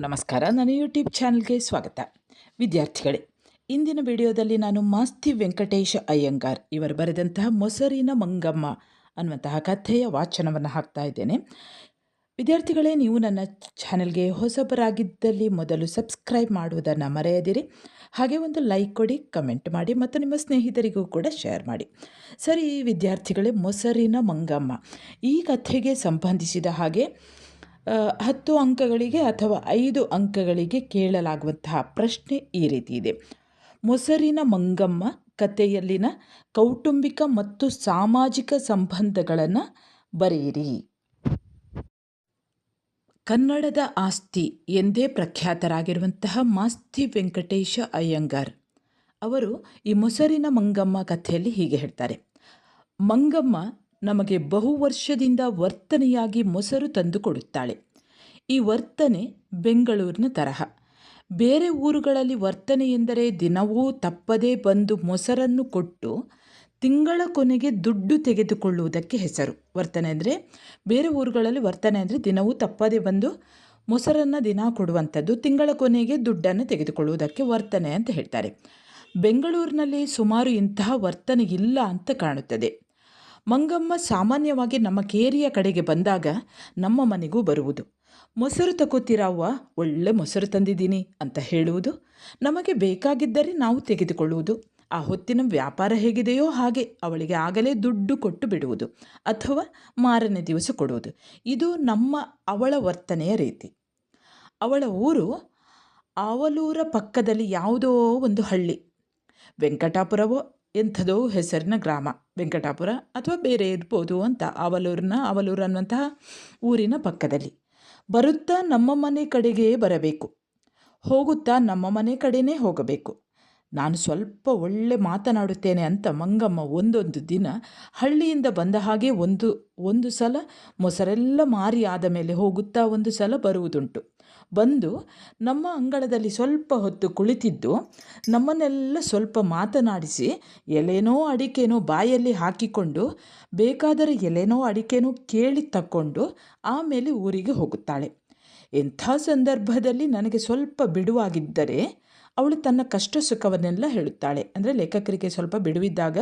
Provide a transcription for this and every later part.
ನಮಸ್ಕಾರ. ನನ್ನ ಯೂಟ್ಯೂಬ್ ಚಾನಲ್ಗೆ ಸ್ವಾಗತ. ವಿದ್ಯಾರ್ಥಿಗಳೇ, ಇಂದಿನ ವಿಡಿಯೋದಲ್ಲಿ ನಾನು ಮಾಸ್ತಿ ವೆಂಕಟೇಶ ಅಯ್ಯಂಗಾರ್ ಇವರು ಬರೆದಂತಹ ಮೊಸರಿನ ಮಂಗಮ್ಮ ಅನ್ನುವಂತಹ ಕಥೆಯ ವಾಚನವನ್ನು ಹಾಕ್ತಾ ಇದ್ದೇನೆ. ವಿದ್ಯಾರ್ಥಿಗಳೇ, ನೀವು ನನ್ನ ಚಾನಲ್ಗೆ ಹೊಸಬರಾಗಿದ್ದಲ್ಲಿ ಮೊದಲು ಸಬ್ಸ್ಕ್ರೈಬ್ ಮಾಡುವುದನ್ನು ಮರೆಯದಿರಿ. ಹಾಗೆ ಒಂದು ಲೈಕ್ ಕೊಡಿ, ಕಮೆಂಟ್ ಮಾಡಿ, ಮತ್ತು ನಿಮ್ಮ ಸ್ನೇಹಿತರಿಗೂ ಕೂಡ ಶೇರ್ ಮಾಡಿ. ಸರಿ, ವಿದ್ಯಾರ್ಥಿಗಳೇ, ಮೊಸರಿನ ಮಂಗಮ್ಮ. ಈ ಕಥೆಗೆ ಸಂಬಂಧಿಸಿದ ಹಾಗೆ ಹತ್ತು ಅಂಕಗಳಿಗೆ ಅಥವಾ ಐದು ಅಂಕಗಳಿಗೆ ಕೇಳಲಾಗುವಂತಹ ಪ್ರಶ್ನೆ ಈ ರೀತಿ ಇದೆ. ಮೊಸರಿನ ಮಂಗಮ್ಮ ಕಥೆಯಲ್ಲಿನ ಕೌಟುಂಬಿಕ ಮತ್ತು ಸಾಮಾಜಿಕ ಸಂಬಂಧಗಳನ್ನು ಬರೆಯಿರಿ. ಕನ್ನಡದ ಆಸ್ತಿ ಎಂದೇ ಪ್ರಖ್ಯಾತರಾಗಿರುವಂತಹ ಮಾಸ್ತಿ ವೆಂಕಟೇಶ ಅಯ್ಯಂಗಾರ್ ಅವರು ಈ ಮೊಸರಿನ ಮಂಗಮ್ಮ ಕಥೆಯಲ್ಲಿ ಹೀಗೆ ಹೇಳ್ತಾರೆ. ಮಂಗಮ್ಮ ನಮಗೆ ಬಹು ವರ್ಷದಿಂದ ವರ್ತನೆಯಾಗಿ ಮೊಸರು ತಂದು ಕೊಡುತ್ತಾಳೆ. ಈ ವರ್ತನೆ ಬೆಂಗಳೂರಿನ ತರಹ. ಬೇರೆ ಊರುಗಳಲ್ಲಿ ವರ್ತನೆ ಎಂದರೆ ದಿನವೂ ತಪ್ಪದೇ ಬಂದು ಮೊಸರನ್ನು ಕೊಟ್ಟು ತಿಂಗಳ ಕೊನೆಗೆ ದುಡ್ಡು ತೆಗೆದುಕೊಳ್ಳುವುದಕ್ಕೆ ಹೆಸರು. ವರ್ತನೆ ಅಂದರೆ ಬೇರೆ ಊರುಗಳಲ್ಲಿ ವರ್ತನೆ ಅಂದರೆ ದಿನವೂ ತಪ್ಪದೇ ಬಂದು ಮೊಸರನ್ನು ದಿನ ಕೊಡುವಂಥದ್ದು, ತಿಂಗಳ ಕೊನೆಗೆ ದುಡ್ಡನ್ನು ತೆಗೆದುಕೊಳ್ಳುವುದಕ್ಕೆ ವರ್ತನೆ ಅಂತ ಹೇಳ್ತಾರೆ. ಬೆಂಗಳೂರಿನಲ್ಲಿ ಸುಮಾರು ಇಂತಹ ವರ್ತನೆ ಇಲ್ಲ ಅಂತ ಕಾಣುತ್ತದೆ. ಮಂಗಮ್ಮ ಸಾಮಾನ್ಯವಾಗಿ ನಮ್ಮ ಕೇರಿಯ ಕಡೆಗೆ ಬಂದಾಗ ನಮ್ಮ ಮನೆಗೂ ಬರುವುದು. ಮೊಸರು ತಗೋತೀರಾವ್ವ ಒಳ್ಳೆ ಮೊಸರು ತಂದಿದ್ದೀನಿ ಅಂತ ಹೇಳುವುದು. ನಮಗೆ ಬೇಕಾಗಿದ್ದರೆ ನಾವು ತೆಗೆದುಕೊಳ್ಳುವುದು. ಆ ಹೊತ್ತಿನ ವ್ಯಾಪಾರ ಹೇಗಿದೆಯೋ ಹಾಗೆ ಅವಳಿಗೆ ಆಗಲೇ ದುಡ್ಡು ಕೊಟ್ಟು ಬಿಡುವುದು ಅಥವಾ ಮಾರನೇ ದಿವಸ ಕೊಡುವುದು. ಇದು ನಮ್ಮ ಅವಳ ವರ್ತನೆಯ ರೀತಿ. ಅವಳ ಊರು ಆವಲೂರ ಪಕ್ಕದಲ್ಲಿ ಯಾವುದೋ ಒಂದು ಹಳ್ಳಿ. ವೆಂಕಟಾಪುರವೋ ಎಂಥದೋ ಹೆಸರಿನ ಗ್ರಾಮ, ವೆಂಕಟಾಪುರ ಅಥವಾ ಬೇರೆ ಇರ್ಬೋದು ಅಂತ ಅವಲೂರಿನ, ಅವಲೂರು ಅನ್ನುವಂತಹ ಊರಿನ ಪಕ್ಕದಲ್ಲಿ. ಬರುತ್ತಾ ನಮ್ಮ ಮನೆ ಕಡೆಗೆ ಬರಬೇಕು. ಹೋಗುತ್ತಾ ನಮ್ಮ ಮನೆ ಕಡೆನೇ ಹೋಗಬೇಕು. ನಾನು ಸ್ವಲ್ಪ ಒಳ್ಳೆ ಮಾತನಾಡುತ್ತೇನೆ ಅಂತ ಮಂಗಮ್ಮ ಒಂದೊಂದು ದಿನ ಹಳ್ಳಿಯಿಂದ ಬಂದ ಹಾಗೆ ಒಂದು ಒಂದು ಸಲ ಮೊಸರೆಲ್ಲ ಮಾರಿ ಆದ ಮೇಲೆ ಹೋಗುತ್ತಾ ಒಂದು ಸಲ ಬರುವುದುಂಟು. ಬಂದು ನಮ್ಮ ಅಂಗಳದಲ್ಲಿ ಸ್ವಲ್ಪ ಹೊತ್ತು ಕುಳಿತಿದ್ದು ನಮ್ಮನ್ನೆಲ್ಲ ಸ್ವಲ್ಪ ಮಾತನಾಡಿಸಿ ಎಲೆನೋ ಅಡಿಕೆನೋ ಬಾಯಲ್ಲಿ ಹಾಕಿಕೊಂಡು ಬೇಕಾದರೆ ಎಲೆನೋ ಅಡಿಕೆನೋ ಕೇಳಿ ತಕ್ಕೊಂಡು ಆಮೇಲೆ ಊರಿಗೆ ಹೋಗುತ್ತಾಳೆ. ಎಂಥ ಸಂದರ್ಭದಲ್ಲಿ ನನಗೆ ಸ್ವಲ್ಪ ಬಿಡುವಾಗಿದ್ದರೆ ಅವಳು ತನ್ನ ಕಷ್ಟ ಸುಖವನ್ನೆಲ್ಲ ಹೇಳುತ್ತಾಳೆ. ಅಂದರೆ ಲೇಖಕರಿಗೆ ಸ್ವಲ್ಪ ಬಿಡುವಿದ್ದಾಗ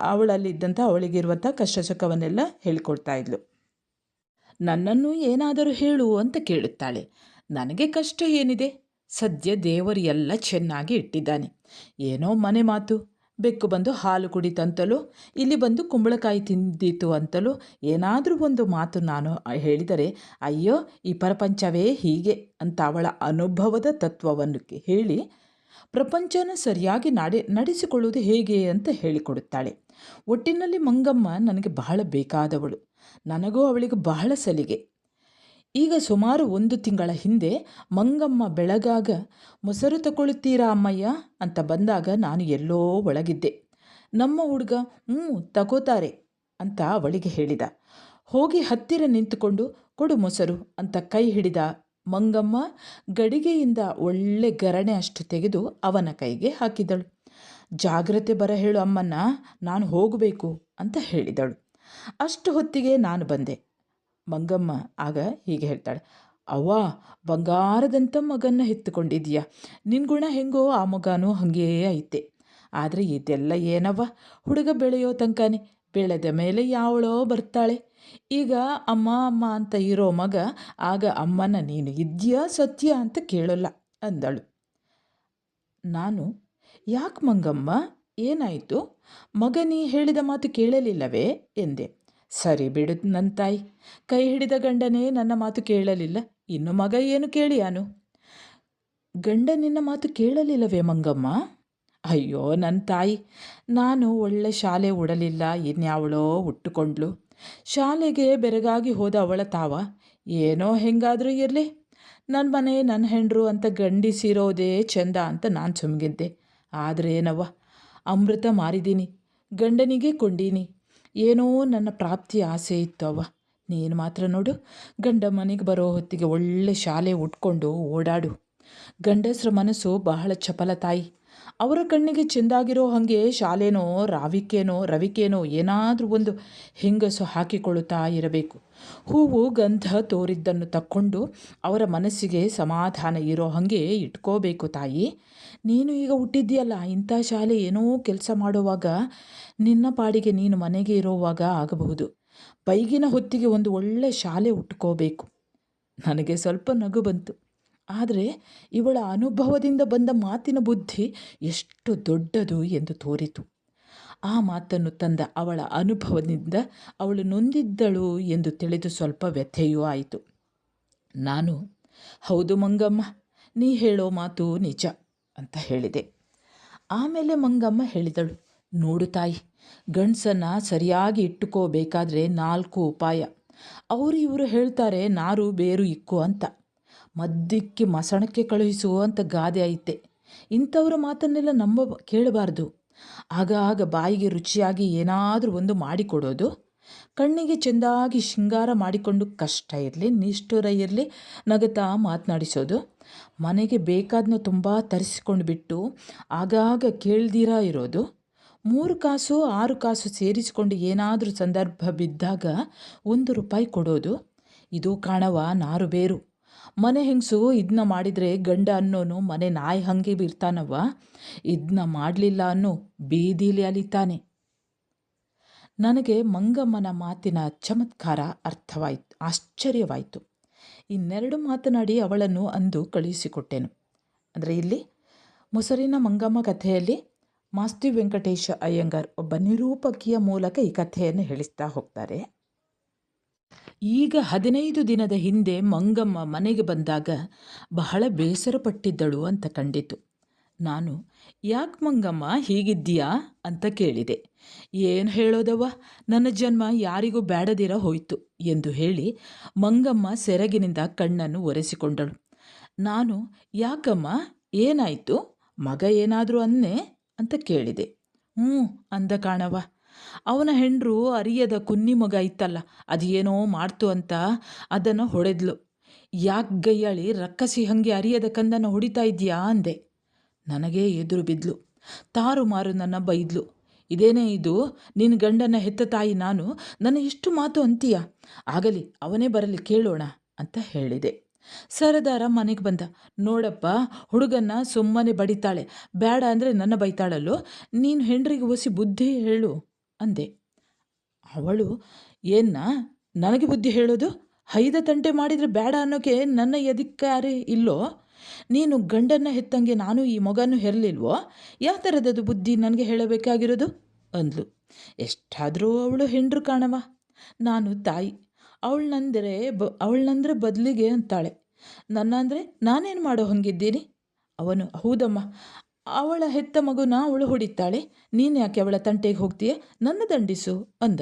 ಅವಳಲ್ಲಿದ್ದಂಥ ಅವಳಿಗಿರುವಂಥ ಕಷ್ಟ ಸುಖವನ್ನೆಲ್ಲ ಹೇಳಿಕೊಡ್ತಾ ಇದ್ಲು. ನನ್ನನ್ನು ಏನಾದರೂ ಹೇಳು ಅಂತ ಕೇಳುತ್ತಾಳೆ. ನನಗೆ ಕಷ್ಟ ಏನಿದೆ? ಸದ್ಯ ದೇವರು ಎಲ್ಲ ಚೆನ್ನಾಗಿ ಇಟ್ಟಿದ್ದಾನೆ. ಏನೋ ಮನೆ ಮಾತು. ಬೆಕ್ಕು ಬಂದು ಹಾಲು ಕುಡಿತಂತಲೋ, ಇಲ್ಲಿ ಬಂದು ಕುಂಬಳಕಾಯಿ ತಿಂದಿತು ಅಂತಲೋ, ಏನಾದರೂ ಒಂದು ಮಾತು ನಾನು ಹೇಳಿದರೆ, ಅಯ್ಯೋ, ಈ ಪ್ರಪಂಚವೇ ಹೀಗೆ ಅಂತ ಅವಳ ಅನುಭವದ ತತ್ವವನ್ನು ಹೇಳಿ, ಪ್ರಪಂಚನ ಸರಿಯಾಗಿ ನಡೆ, ನಡೆಸಿಕೊಳ್ಳುವುದು ಹೇಗೆ ಅಂತ ಹೇಳಿಕೊಡುತ್ತಾಳೆ. ಒಟ್ಟಿನಲ್ಲಿ ಮಂಗಮ್ಮ ನನಗೆ ಬಹಳ ಬೇಕಾದವಳು. ನನಗೂ ಅವಳಿಗೆ ಬಹಳ ಸಲಿಗೆ. ಈಗ ಸುಮಾರು ಒಂದು ತಿಂಗಳ ಹಿಂದೆ ಮಂಗಮ್ಮ ಬೆಳಗಾಗ, ಮೊಸರು ತಗೊಳ್ತೀರಾ ಅಮ್ಮಯ್ಯ ಅಂತ ಬಂದಾಗ ನಾನು ಎಲ್ಲೋ ಒಳಗಿದ್ದೆ. ನಮ್ಮ ಹುಡುಗ, ಹ್ಞೂ, ತಗೋತಾರೆ ಅಂತ ಅವಳಿಗೆ ಹೇಳಿದ. ಹೋಗಿ ಹತ್ತಿರ ನಿಂತುಕೊಂಡು, ಕೊಡು ಮೊಸರು ಅಂತ ಕೈ ಹಿಡಿದ ಮಂಗಮ್ಮ ಗಡಿಗೆಯಿಂದ ಒಳ್ಳೆ ಗರಣೆ ಅಷ್ಟು ತೆಗೆದು ಅವನ ಕೈಗೆ ಹಾಕಿದಳು. ಜಾಗ್ರತೆ ಬರ ಹೇಳು ಅಮ್ಮನ್ನ ನಾನು ಹೋಗಬೇಕು ಅಂತ ಹೇಳಿದಳು. ಅಷ್ಟು ಹೊತ್ತಿಗೆ ನಾನು ಬಂದೆ. ಮಂಗಮ್ಮ ಆಗ ಹೀಗೆ ಹೇಳ್ತಾಳೆ, ಅವ್ವ, ಬಂಗಾರದಂಥ ಮಗನ್ನ ಹೆತ್ತುಕೊಂಡಿದ್ದೀಯ. ನಿನ್ನ ಗುಣ ಹೆಂಗೋ ಆ ಮಗನೂ ಹಾಗೇ ಐತೆ. ಆದರೆ ಇದೆಲ್ಲ ಏನವ್ವ? ಹುಡುಗ ಬೆಳೆಯೋ ತನಕನೇ, ಬೆಳೆದ ಮೇಲೆ ಯಾವಳೋ ಬರ್ತಾಳೆ. ಈಗ ಅಮ್ಮ ಅಮ್ಮ ಅಂತ ಇರೋ ಮಗ, ಆಗ ಅಮ್ಮನ ನೀನು ಇದೆಯಾ ಸತ್ಯ ಅಂತ ಕೇಳೋಲ್ಲ ಅಂದಳು. ನಾನು ಯಾಕೆ ಮಂಗಮ್ಮ? ಏನಾಯಿತು? ಮಗ ನೀ ಹೇಳಿದ ಮಾತು ಕೇಳಲಿಲ್ಲವೇ? ಎಂದೆ. ಸರಿ ಬಿಡು ನನ್ನ ತಾಯಿ ಕೈ ಹಿಡಿದ ಗಂಡನೇ ನನ್ನ ಮಾತು ಕೇಳಲಿಲ್ಲ. ಇನ್ನು ಮಗ ಏನು ಕೇಳಿಯಾನು ಗಂಡ ನಿನ್ನ ಮಾತು ಕೇಳಲಿಲ್ಲವೇ ಮಂಗಮ್ಮ? ಅಯ್ಯೋ ನನ್ನ ತಾಯಿ ನಾನು ಒಳ್ಳೆ ಶಾಲೆ ಉಡಲಿಲ್ಲ. ಇನ್ಯಾವಳೋ ಉಟ್ಟುಕೊಂಡ್ಳು ಶಾಲೆಗೆ ಬೆರಗಾಗಿ ಹೋದ ಅವಳ ತಾವ, ಏನೋ ಹೆಂಗಾದರೂ ಇರಲಿ. ನನ್ನ ಮನೆ ನನ್ನ ಹೆಂಡ್ರು ಅಂತ ಗಂಡಿಸಿರೋದೇ ಚೆಂದ ಅಂತ ನಾನು ಸುಮ್ಗಿದ್ದೆ. ಆದರೆ ಏನವ್ವ ಅಮೃತ ಮಾರಿದ್ದೀನಿ ಗಂಡನಿಗೆ ಕೊಂಡೀನಿ. ಏನೋ ನನ್ನ ಪ್ರಾಪ್ತಿ ಆಸೆ ಇತ್ತು ಅವ ನೀನು ಮಾತ್ರ ನೋಡು, ಗಂಡ ಮನೆಗೆ ಬರೋ ಹೊತ್ತಿಗೆ ಒಳ್ಳೆ ಶಾಲೆ ಉಟ್ಕೊಂಡು ಓಡಾಡು. ಗಂಡಸರ ಮನಸ್ಸು ಬಹಳ ಚಪಲ ತಾಯಿ. ಅವರ ಕಣ್ಣಿಗೆ ಚೆಂದಾಗಿರೋ ಹಾಗೆ ಶಾಲೆನೋ, ರಾವಿಕೇನೋ, ರವಿಕೇನೋ ಏನಾದರೂ ಒಂದು ಹೆಂಗಸು ಹಾಕಿಕೊಳ್ಳುತ್ತಾ ಇರಬೇಕು. ಹೂವು, ಗಂಧ ತೋರಿದ್ದನ್ನು ತಕ್ಕೊಂಡು ಅವರ ಮನಸ್ಸಿಗೆ ಸಮಾಧಾನ ಇರೋ ಹಾಗೆ ಇಟ್ಕೋಬೇಕು ತಾಯಿ. ನೀನು ಈಗ ಹುಟ್ಟಿದ್ದೀಯಲ್ಲ? ಇಂಥ ಶಾಲೆ ಏನೋ ಕೆಲಸ ಮಾಡುವಾಗ ನಿನ್ನ ಪಾಡಿಗೆ ನೀನು ಮನೆಗೆ ಇರೋವಾಗ ಆಗಬಹುದು. ಬೈಗಿನ ಹೊತ್ತಿಗೆ ಒಂದು ಒಳ್ಳೆ ಶಾಲೆ ಉಟ್ಕೋಬೇಕು. ನನಗೆ ಸ್ವಲ್ಪ ನಗು ಬಂತು. ಆದರೆ ಇವಳ ಅನುಭವದಿಂದ ಬಂದ ಮಾತಿನ ಬುದ್ಧಿ ಎಷ್ಟು ದೊಡ್ಡದು ಎಂದು ತೋರಿತು. ಆ ಮಾತನ್ನು ತಂದ ಅವಳ ಅನುಭವದಿಂದ ಅವಳು ನೊಂದಿದ್ದಳು ಎಂದು ತಿಳಿದು ಸ್ವಲ್ಪ ವ್ಯಥೆಯೂ ಆಯಿತು. ನಾನು, ಹೌದು ಮಂಗಮ್ಮ, ನೀ ಹೇಳೋ ಮಾತು ನಿಜ. ಅಂತ ಹೇಳಿದೆ. ಆಮೇಲೆ ಮಂಗಮ್ಮ ಹೇಳಿದಳು, ನೋಡು ತಾಯಿ, ಗಂಡಸನ್ನು ಸರಿಯಾಗಿ ಇಟ್ಟುಕೋಬೇಕಾದ್ರೆ ನಾಲ್ಕು ಉಪಾಯ. ಅವರು ಇವರು ಹೇಳ್ತಾರೆ, ನಾರು ಬೇರು ಇಕ್ಕು ಅಂತ. ಮದ್ಯಕ್ಕೆ ಮಸಣಕ್ಕೆ ಕಳುಹಿಸುವಂಥ ಗಾದೆ ಐತೆ. ಇಂಥವ್ರ ಮಾತನ್ನೆಲ್ಲ ನಂಬ, ಕೇಳಬಾರ್ದು. ಆಗ ಆಗ ಬಾಯಿಗೆ ರುಚಿಯಾಗಿ ಏನಾದರೂ ಒಂದು ಮಾಡಿಕೊಡೋದು. ಕಣ್ಣಿಗೆ ಚೆಂದಾಗಿ ಶೃಂಗಾರ ಮಾಡಿಕೊಂಡು ಕಷ್ಟ ಇರಲಿ, ನಿಷ್ಠುರ ಇರಲಿ ನಗತಾ ಮಾತನಾಡಿಸೋದು. ಮನೆಗೆ ಬೇಕಾದನ್ನ ತುಂಬ ತರಿಸಿಕೊಂಡು ಬಿಟ್ಟು ಆಗಾಗ ಕೇಳ್ದಿರಾ ಇರೋದು? ಮೂರು ಕಾಸು, ಆರು ಕಾಸು ಸೇರಿಸಿಕೊಂಡು ಏನಾದರೂ ಸಂದರ್ಭ ಬಿದ್ದಾಗ ಒಂದು ರೂಪಾಯಿ ಕೊಡೋದು? ಇದು ಕಾಣವ ನಾರು ಬೇರು. ಮನೆ ಹೆಂಗಸು ಇದನ್ನ ಮಾಡಿದರೆ ಗಂಡ ಅನ್ನೋನು ಮನೆ ನಾಯಿ ಹಂಗೆ ಬೀರ್ತಾನವ್ವ ಇದನ್ನ ಮಾಡಲಿಲ್ಲ ಅನ್ನೋ ಬೀದಿಲಿ ಅಲಿತಾನೆ. ನನಗೆ ಮಂಗಮ್ಮನ ಮಾತಿನ ಚಮತ್ಕಾರ ಅರ್ಥವಾಯಿತು, ಆಶ್ಚರ್ಯವಾಯಿತು. ಇನ್ನೆರಡು ಮಾತನಾಡಿ ಅವಳನ್ನು ಅಂದು ಕಳುಹಿಸಿಕೊಟ್ಟೆನು. ಅಂದರೆ ಇಲ್ಲಿ ಮೊಸರಿನ ಮಂಗಮ್ಮ ಕಥೆಯಲ್ಲಿ ಮಾಸ್ತಿ ವೆಂಕಟೇಶ ಅಯ್ಯಂಗಾರ್ ಒಬ್ಬ ನಿರೂಪಕಿಯ ಮೂಲಕ ಈ ಕಥೆಯನ್ನು ಹೇಳಿಸ್ತಾ ಹೋಗ್ತಾರೆ. ಈಗ ಹದಿನೈದು ದಿನದ ಹಿಂದೆ ಮಂಗಮ್ಮ ಮನೆಗೆ ಬಂದಾಗ ಬಹಳ ಬೇಸರಪಟ್ಟಿದ್ದಳು ಅಂತ ಕಂಡಿತು. ನಾನು, ಯಾಕೆ ಮಂಗಮ್ಮ ಹೀಗಿದ್ದೀಯಾ ಅಂತ ಕೇಳಿದೆ. ಏನು ಹೇಳೋದವ್ವ? ನನ್ನ ಜನ್ಮ ಯಾರಿಗೂ ಬೇಡದಿರ ಹೋಯಿತು ಎಂದು ಹೇಳಿ ಮಂಗಮ್ಮ ಸೆರಗಿನಿಂದ ಕಣ್ಣನ್ನು ಒರೆಸಿಕೊಂಡಳು. ನಾನು, ಯಾಕಮ್ಮ? ಏನಾಯಿತು? ಮಗ ಏನಾದರೂ ಅನ್ನೆ? ಅಂತ ಕೇಳಿದೆ. ಹ್ಞೂ ಅಂದ ಕಾಣವ ಅವನ ಹೆಂಡ್ರು ಅರಿಯದ ಕುನ್ನಿ ಮಗ ಇತ್ತಲ್ಲ, ಅದೇನೋ ಮಾಡ್ತು ಅಂತ ಅದನ್ನು ಹೊಡೆದ್ಲು. ಯಾಕೆ ಗೈಯಾಳಿ ರಕ್ಕಸಿ ಹಂಗೆ ಅರಿಯದ ಕಂದನ್ನು ಹೊಡಿತಾ ಇದೆಯಾ ಅಂದೆ. ನನಗೇ ಎದುರು ಬಿದ್ಲು. ತಾರು ಮಾರು ನನ್ನ ಬೈದ್ಲು ಇದೇನೇ ಇದು? ನಿನ್ನ ಗಂಡನ ಹೆತ್ತ ತಾಯಿ ನಾನು? ನನ್ನ ಇಷ್ಟು ಮಾತು ಅಂತೀಯ? ಆಗಲಿ, ಅವನೇ ಬರಲಿ, ಕೇಳೋಣ ಅಂತ ಹೇಳಿದೆ. ಸರದಾರ ಮನೆಗೆ ಬಂದ. ನೋಡಪ್ಪ, ಹುಡುಗನ್ನ ಸುಮ್ಮನೆ ಬಡಿತಾಳೆ. ಬೇಡ ಅಂದರೆ ನನ್ನ ಬೈತಾಳಲ್ಲೋ? ನೀನು ಹೆಂಡ್ರಿಗೆ ಒಸಿ ಬುದ್ಧಿ ಹೇಳು ಅಂದೆ. ಅವಳು, ಏನ್ನ? ನನಗೆ ಬುದ್ಧಿ ಹೇಳೋದು? ಹೈದ ತಂಟೆ ಮಾಡಿದರೆ ಬೇಡ ಅನ್ನೋಕೆ ನನ್ನ ಎದಿಕ್ಕಾರೆ ಇಲ್ಲೋ? ನೀನು ಗಂಡನ್ನ ಹೆತ್ತಂಗೆ ನಾನು ಈ ಮಗನೂ ಹೆರಲಿಲ್ವೋ? ಯಾವ ಥರದದು ಬುದ್ಧಿ ನನಗೆ ಹೇಳಬೇಕಾಗಿರೋದು? ಅಂದ್ಲು. ಎಷ್ಟಾದರೂ ಅವಳು ಹೆಂಡ್ರು ಕಾಣವ ನಾನು ತಾಯಿ. ಅವಳನ್ನಂದರೆ ಬ ಅವಳನ್ನಂದ್ರೆ ಬದಲಿಗೆ ಅಂತಾಳೆ. ನನ್ನ ಅಂದರೆ ನಾನೇನು ಮಾಡೋ ಹಂಗಿದ್ದೀನಿ? ಅವನು, ಹೌದಮ್ಮ. ಅವಳ ಹೆತ್ತ ಮಗುನ ಅವಳು ಹೊಡಿತಾಳೆ. ನೀನು ಯಾಕೆ ಅವಳ ತಂಟೆಗೆ ಹೋಗ್ತೀಯ? ನನ್ನ ದಂಡಿಸು, ಅಂದ.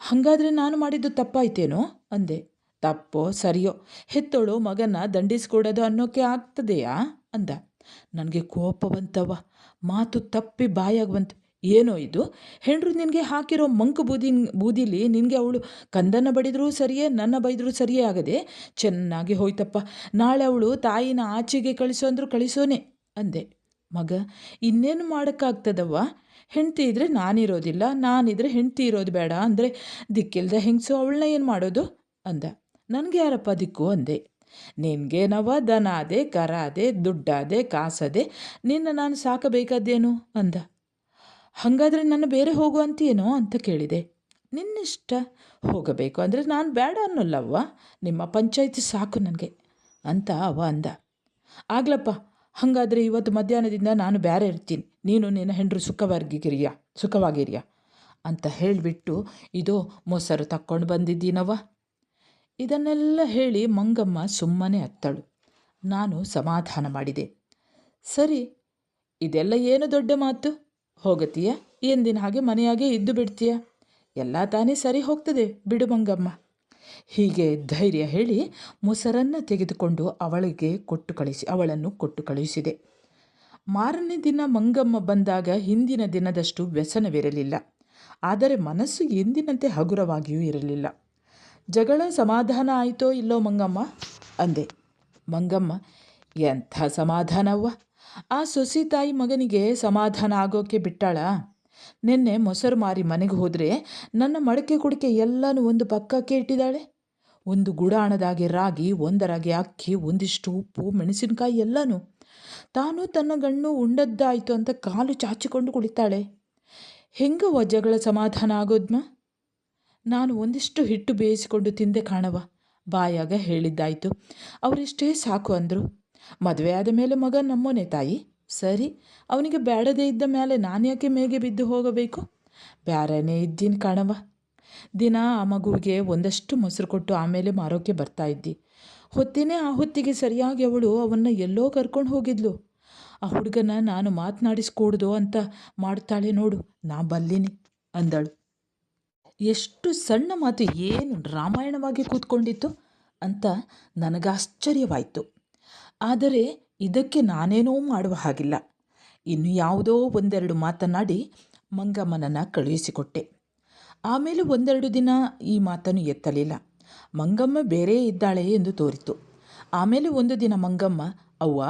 ಹಾಗಾದರೆ ನಾನು ಮಾಡಿದ್ದು ತಪ್ಪಾಯ್ತೇನೋ? ಅಂದೆ. ತಪ್ಪೋ ಸರಿಯೋ? ಹೆತ್ತೋಳು ಮಗನ ದಂಡಿಸ್ಕೊಡೋದು ಅನ್ನೋಕೆ ಆಗ್ತದೆಯಾ? ಅಂದ. ನನಗೆ ಕೋಪ ಬಂತವ್ವ. ಮಾತು ತಪ್ಪಿ ಬಾಯಾಗ ಬಂತು. ಏನೋ ಇದು? ಹೆಂಡ್ರು ನಿನಗೆ ಹಾಕಿರೋ ಮಂಕು ಬೂದಿ, ಬೂದಿಲಿ ನಿನಗೆ ಅವಳು ಕಂದನ್ನು ಬಡಿದರೂ ಸರಿಯೇ, ನನ್ನ ಬೈದರೂ ಸರಿಯೇ ಆಗದೆ? ಚೆನ್ನಾಗಿ ಹೋಯ್ತಪ್ಪ. ನಾಳೆ ಅವಳು ತಾಯಿನ ಆಚೆಗೆ ಕಳಿಸೋ ಅಂದರೂ ಕಳಿಸೋನೆ, ಅಂದೆ. ಮಗ, ಇನ್ನೇನು ಮಾಡೋಕ್ಕಾಗ್ತದವ್ವ? ಹೆಂಡ್ತಿ ಇದ್ದರೆ ನಾನಿರೋದಿಲ್ಲ, ನಾನಿದ್ರೆ ಹೆಂಡ್ತಿ ಇರೋದು ಬೇಡ, ಅಂದರೆ ದಿಕ್ಕಿಲ್ದ ಹೆಂಗಸು ಅವಳನ್ನ ಏನು ಮಾಡೋದು? ಅಂದ. ನನಗೆ ಯಾರಪ್ಪ ದಿಕ್ಕು ಅಂದೆ. ನಿನಗೇನವ್ವ ದನ ಅದೇ ಕರ ದುಡ್ಡಾದೆ, ಕಾಸದೆ, ನಿನ್ನ ನಾನು ಸಾಕಬೇಕಾದ್ದೇನು ಅಂದ. ಹಾಗಾದರೆ ನಾನು ಬೇರೆ ಹೋಗು ಅಂತೀಯೇನೋ ಅಂತ ಕೇಳಿದೆ. ನಿನ್ನಿಷ್ಟ? ಹೋಗಬೇಕು ಅಂದರೆ ನಾನು ಬೇಡ ಅನ್ನೋಲ್ಲವ್ವ. ನಿಮ್ಮ ಪಂಚಾಯಿತಿ ಸಾಕು ನನಗೆ ಅಂತ ಅವ ಅಂದ. ಆಗ್ಲಪ್ಪ, ಹಾಗಾದರೆ ಇವತ್ತು ಮಧ್ಯಾಹ್ನದಿಂದ ನಾನು ಬೇರೆ ಇರ್ತೀನಿ. ನೀನು ನಿನ್ನ ಹೆಂಡ್ರು ಸುಖವಾಗಿರಿಯ ಸುಖವಾಗಿರಿಯ ಅಂತ ಹೇಳಿಬಿಟ್ಟು, ಇದು ಮೊಸರು ತಕ್ಕೊಂಡು ಬಂದಿದ್ದೀನವ್ವ. ಇದನ್ನೆಲ್ಲ ಹೇಳಿ ಮಂಗಮ್ಮ ಸುಮ್ಮನೆ ಅತ್ತಳು. ನಾನು ಸಮಾಧಾನ ಮಾಡಿದೆ. ಸರಿ, ಇದೆಲ್ಲ ಏನು ದೊಡ್ಡ ಮಾತು? ಹೋಗತೀಯ? ಎಂದಿನ ಹಾಗೆ ಮನೆಯಾಗೆ ಇದ್ದು ಬಿಡ್ತೀಯ? ಎಲ್ಲ ತಾನೇ ಸರಿ ಹೋಗ್ತದೆ, ಬಿಡು ಮಂಗಮ್ಮ. ಹೀಗೆ ಧೈರ್ಯ ಹೇಳಿ ಮೊಸರನ್ನು ತೆಗೆದುಕೊಂಡು ಅವಳಿಗೆ ಕೊಟ್ಟು ಕಳಿಸಿ, ಅವಳನ್ನು ಕೊಟ್ಟು ಕಳುಹಿಸಿದೆ. ಮಾರನೇ ದಿನ ಮಂಗಮ್ಮ ಬಂದಾಗ ಹಿಂದಿನ ದಿನದಷ್ಟು ವ್ಯಸನವಿರಲಿಲ್ಲ. ಆದರೆ ಮನಸ್ಸು ಎಂದಿನಂತೆ ಹಗುರವಾಗಿಯೂ ಇರಲಿಲ್ಲ. ಜಗಳ ಸಮಾಧಾನ ಆಯಿತೋ ಇಲ್ಲೋ ಮಂಗಮ್ಮ? ಅಂದೆ. ಮಂಗಮ್ಮ, ಎಂಥ ಸಮಾಧಾನವ್ವ? ಆ ಸೊಸಿ ತಾಯಿ ಮಗನಿಗೆ ಸಮಾಧಾನ ಆಗೋಕೆ ಬಿಟ್ಟಾಳ? ನಿನ್ನೆ ಮೊಸರು ಮಾರಿ ಮನೆಗೆ ಹೋದರೆ ನನ್ನ ಮಡಕೆ ಕುಡಿಕೆ ಎಲ್ಲನೂ ಒಂದು ಪಕ್ಕಕ್ಕೆ ಇಟ್ಟಿದ್ದಾಳೆ. ಒಂದು ಗುಡಾಣದಾಗೆ ರಾಗಿ, ಒಂದರಾಗೆ ಅಕ್ಕಿ, ಒಂದಿಷ್ಟು ಉಪ್ಪು, ಮೆಣಸಿನಕಾಯಿ ಎಲ್ಲನೂ. ತಾನು ತನ್ನ ಗಣ್ಣು ಉಂಡದ್ದಾಯಿತು ಅಂತ ಕಾಲು ಚಾಚಿಕೊಂಡು ಕುಳಿತಾಳೆ. ಹೆಂಗವ್ವ ಜಗಳ ಸಮಾಧಾನ ಆಗೋದ್ಮ ನಾನು ಒಂದಿಷ್ಟು ಹಿಟ್ಟು ಬೇಯಿಸಿಕೊಂಡು ತಿಂದೆ ಕಾಣವ ಬಾಯಾಗ ಹೇಳಿದ್ದಾಯಿತು. ಅವರಿಷ್ಟೇ ಸಾಕು ಅಂದರು. ಮದುವೆ ಆದ ಮೇಲೆ ಮಗ ನಮ್ಮನೆ ತಾಯಿ. ಸರಿ, ಅವನಿಗೆ ಬೇಡದೇ ಇದ್ದ ಮೇಲೆ ನಾನು ಯಾಕೆ ಮೇಗೆ ಬಿದ್ದು ಹೋಗಬೇಕು? ಬ್ಯಾರನೇ ಇದ್ದೀನಿ ಕಾಣವ ದಿನ ಆ ಮಗುವಿಗೆ ಒಂದಷ್ಟು ಮೊಸರು ಕೊಟ್ಟು ಆಮೇಲೆ ಮಾರೋಕ್ಕೆ ಬರ್ತಾ ಇದ್ದಿ. ಹೊತ್ತಿನೇ ಆ ಹೊತ್ತಿಗೆ ಸರಿಯಾಗಿ ಅವಳು ಅವನ್ನ ಎಲ್ಲೋ ಕರ್ಕೊಂಡು ಹೋಗಿದ್ಲು. ಆ ಹುಡುಗನ ನಾನು ಮಾತನಾಡಿಸ್ಕೂಡ್ದು ಅಂತ ಮಾಡ್ತಾಳೆ ನೋಡು, ನಾ ಬಲ್ಲಿನಿ, ಅಂದಳು. ಎಷ್ಟು ಸಣ್ಣ ಮಾತು ಏನು ರಾಮಾಯಣವಾಗಿ ಕೂತ್ಕೊಂಡಿತ್ತು ಅಂತ ನನಗಾಶ್ಚರ್ಯವಾಯಿತು. ಆದರೆ ಇದಕ್ಕೆ ನಾನೇನೋ ಮಾಡುವ ಹಾಗಿಲ್ಲ. ಇನ್ನು ಯಾವುದೋ ಒಂದೆರಡು ಮಾತನಾಡಿ ಮಂಗಮ್ಮನನ್ನು ಕಳುಹಿಸಿಕೊಟ್ಟೆ. ಆಮೇಲೆ ಒಂದೆರಡು ದಿನ ಈ ಮಾತನ್ನು ಎತ್ತಲಿಲ್ಲ. ಮಂಗಮ್ಮ ಬೇರೆ ಇದ್ದಾಳೆ ಎಂದು ತೋರಿತು. ಆಮೇಲೆ ಒಂದು ದಿನ ಮಂಗಮ್ಮ, ಅವ್ವ,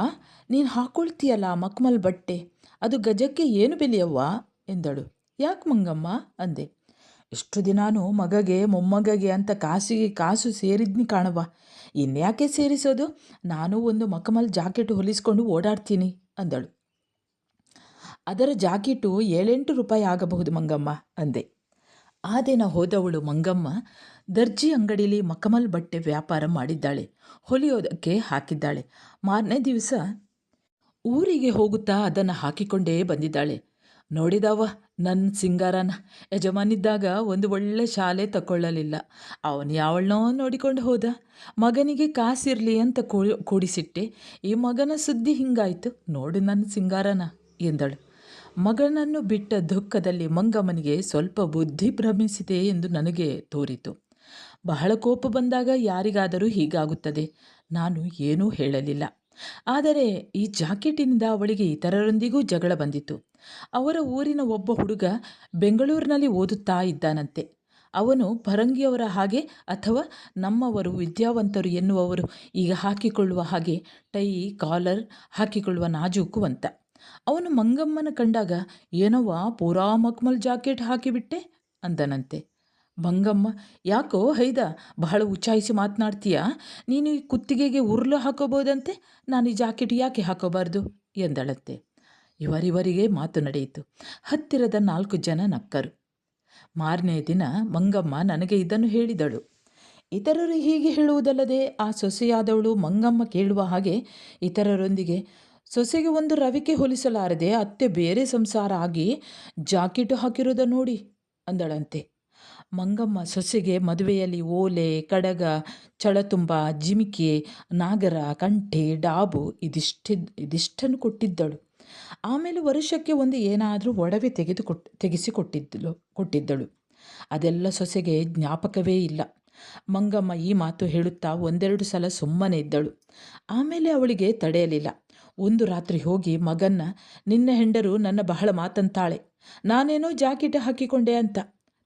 ನೀನು ಹಾಕೊಳ್ತೀಯಲ್ಲ ಮಕ್ಮಲ್ ಬಟ್ಟೆ? ಅದು ಗಜಕ್ಕೆ ಏನು ಬೆಲೆಯವ್ವ ಎಂದಳು. ಯಾಕೆ ಮಂಗಮ್ಮ? ಅಂದೆ. ಇಷ್ಟು ದಿನಾನು ಮಗಗೆ, ಮೊಮ್ಮಗಗೆ ಅಂತ ಕಾಸಿಗೆ ಕಾಸು ಸೇರಿದ್ನಿ ಕಾಣವ್ವ. ಇನ್ಯಾಕೆ ಸೇರಿಸೋದು? ನಾನು ಒಂದು ಮಕಮಲ್ ಜಾಕೆಟ್ ಹೊಲಿಸ್ಕೊಂಡು ಓಡಾಡ್ತೀನಿ, ಅಂದಳು. ಅದರ ಜಾಕೆಟು ಏಳೆಂಟು ರೂಪಾಯಿ ಆಗಬಹುದು ಮಂಗಮ್ಮ, ಅಂದೆ. ಆ ದಿನ ಹೋದವಳು ಮಂಗಮ್ಮ ದರ್ಜಿ ಅಂಗಡಿಲಿ ಮಕಮಲ್ ಬಟ್ಟೆ ವ್ಯಾಪಾರ ಮಾಡಿದ್ದಾಳೆ. ಹೊಲಿಯೋದಕ್ಕೆ ಹಾಕಿದ್ದಾಳೆ. ಮಾರನೇ ದಿವಸ ಊರಿಗೆ ಹೋಗುತ್ತಾ ಅದನ್ನು ಹಾಕಿಕೊಂಡೇ ಬಂದಿದ್ದಾಳೆ. ನೋಡಿದವ ನನ್ನ ಸಿಂಗಾರನ. ಯಜಮಾನಿದ್ದಾಗ ಒಂದು ಒಳ್ಳೆ ಶಾಲೆ ತಗೊಳ್ಳಲಿಲ್ಲ ಅವನು ಯಾವಳನೋ ನೋಡಿಕೊಂಡು ಹೋದ. ಮಗನಿಗೆ ಕಾಸಿರಲಿ ಅಂತ ಕೂಡಿಸಿಟ್ಟೆ. ಈ ಮಗನ ಸುದ್ದಿ ಹಿಂಗಾಯಿತು. ನೋಡು ನನ್ನ ಸಿಂಗಾರನ, ಎಂದಳು. ಮಗನನ್ನು ಬಿಟ್ಟ ದುಃಖದಲ್ಲಿ ಮಂಗಮ್ಮನಿಗೆ ಸ್ವಲ್ಪ ಬುದ್ಧಿ ಭ್ರಮಿಸಿದೆ ಎಂದು ನನಗೆ ತೋರಿತು. ಬಹಳ ಕೋಪ ಬಂದಾಗ ಯಾರಿಗಾದರೂ ಹೀಗಾಗುತ್ತದೆ. ನಾನು ಏನೂ ಹೇಳಲಿಲ್ಲ. ಆದರೆ ಈ ಜಾಕೆಟಿನಿಂದ ಅವಳಿಗೆ ಇತರರೊಂದಿಗೂ ಜಗಳ ಬಂದಿತು. ಅವರ ಊರಿನ ಒಬ್ಬ ಹುಡುಗ ಬೆಂಗಳೂರಿನಲ್ಲಿ ಓದುತ್ತಾ ಇದ್ದಾನಂತೆ. ಅವನು ಪರಂಗಿಯವರ ಹಾಗೆ ಅಥವಾ ನಮ್ಮವರು ವಿದ್ಯಾವಂತರು ಎನ್ನುವವರು ಈಗ ಹಾಕಿಕೊಳ್ಳುವ ಹಾಗೆ ಟೈ, ಕಾಲರ್ ಹಾಕಿಕೊಳ್ಳುವ ನಾಜೂಕು ಅಂತ. ಅವನು ಮಂಗಮ್ಮನ ಕಂಡಾಗ, ಏನವ್ವ, ಪೂರಾ ಮಕ್ಮಲ್ ಜಾಕೆಟ್ ಹಾಕಿಬಿಟ್ಟೆ? ಅಂದನಂತೆ. ಮಂಗಮ್ಮ, ಯಾಕೋ ಹೈದ, ಬಹಳ ಉಚ್ಚಾಯಿಸಿ ಮಾತನಾಡ್ತೀಯಾ? ನೀನು ಈ ಕುತ್ತಿಗೆಗೆ ಉರುಳು ಹಾಕೋಬೋದಂತೆ? ನಾನು ಈ ಜಾಕೆಟ್ ಯಾಕೆ ಹಾಕೋಬಾರ್ದು? ಎಂದಳಂತೆ. ಇವರಿವರಿಗೆ ಮಾತು ನಡೆಯಿತು. ಹತ್ತಿರದ ನಾಲ್ಕು ಜನ ನಕ್ಕರು. ಮಾರನೇ ದಿನ ಮಂಗಮ್ಮ ನನಗೆ ಇದನ್ನು ಹೇಳಿದಳು. ಇತರರು ಹೀಗೆ ಹೇಳುವುದಲ್ಲದೆ ಆ ಸೊಸೆಯಾದವಳು ಮಂಗಮ್ಮ ಕೇಳುವ ಹಾಗೆ ಇತರರೊಂದಿಗೆ ಸೊಸೆಗೆ ಒಂದು ರವಿಕೆ ಹೊಲಿಸಲಾರದೆ ಅತ್ತೆ ಬೇರೆ ಸಂಸಾರ ಆಗಿ ಜಾಕೆಟು ಹಾಕಿರೋದ ನೋಡಿ ಅಂದಳಂತೆ. ಮಂಗಮ್ಮ ಸೊಸೆಗೆ ಮದುವೆಯಲ್ಲಿ ಓಲೆ, ಕಡಗ, ಚಳತುಂಬ, ಜಿಮಿಕೆ, ನಾಗರ, ಕಂಠೆ, ಡಾಬು ಇದಿಷ್ಟಿದ್ ಇದಿಷ್ಟನ್ನು ಕೊಟ್ಟಿದ್ದಳು. ಆಮೇಲೆ ವರುಷಕ್ಕೆ ಒಂದು ಏನಾದರೂ ಒಡವೆ ತೆಗೆದುಕೊಟ್ಟು ತೆಗೆಸಿಕೊಟ್ಟಿದ್ದಳು ಕೊಟ್ಟಿದ್ದಳು. ಅದೆಲ್ಲ ಸೊಸೆಗೆ ಜ್ಞಾಪಕವೇ ಇಲ್ಲ. ಮಂಗಮ್ಮ ಈ ಮಾತು ಹೇಳುತ್ತಾ ಒಂದೆರಡು ಸಲ ಸುಮ್ಮನೆ ಇದ್ದಳು. ಆಮೇಲೆ ಅವಳಿಗೆ ತಡೆಯಲಿಲ್ಲ. ಒಂದು ರಾತ್ರಿ ಹೋಗಿ ಮಗನ್ನ, ನಿನ್ನ ಹೆಂಡರು ನನ್ನ ಬಹಳ ಮಾತಂತಾಳೆ. ನಾನೇನೋ ಜಾಕೆಟ್ ಹಾಕಿಕೊಂಡೆ ಅಂತ.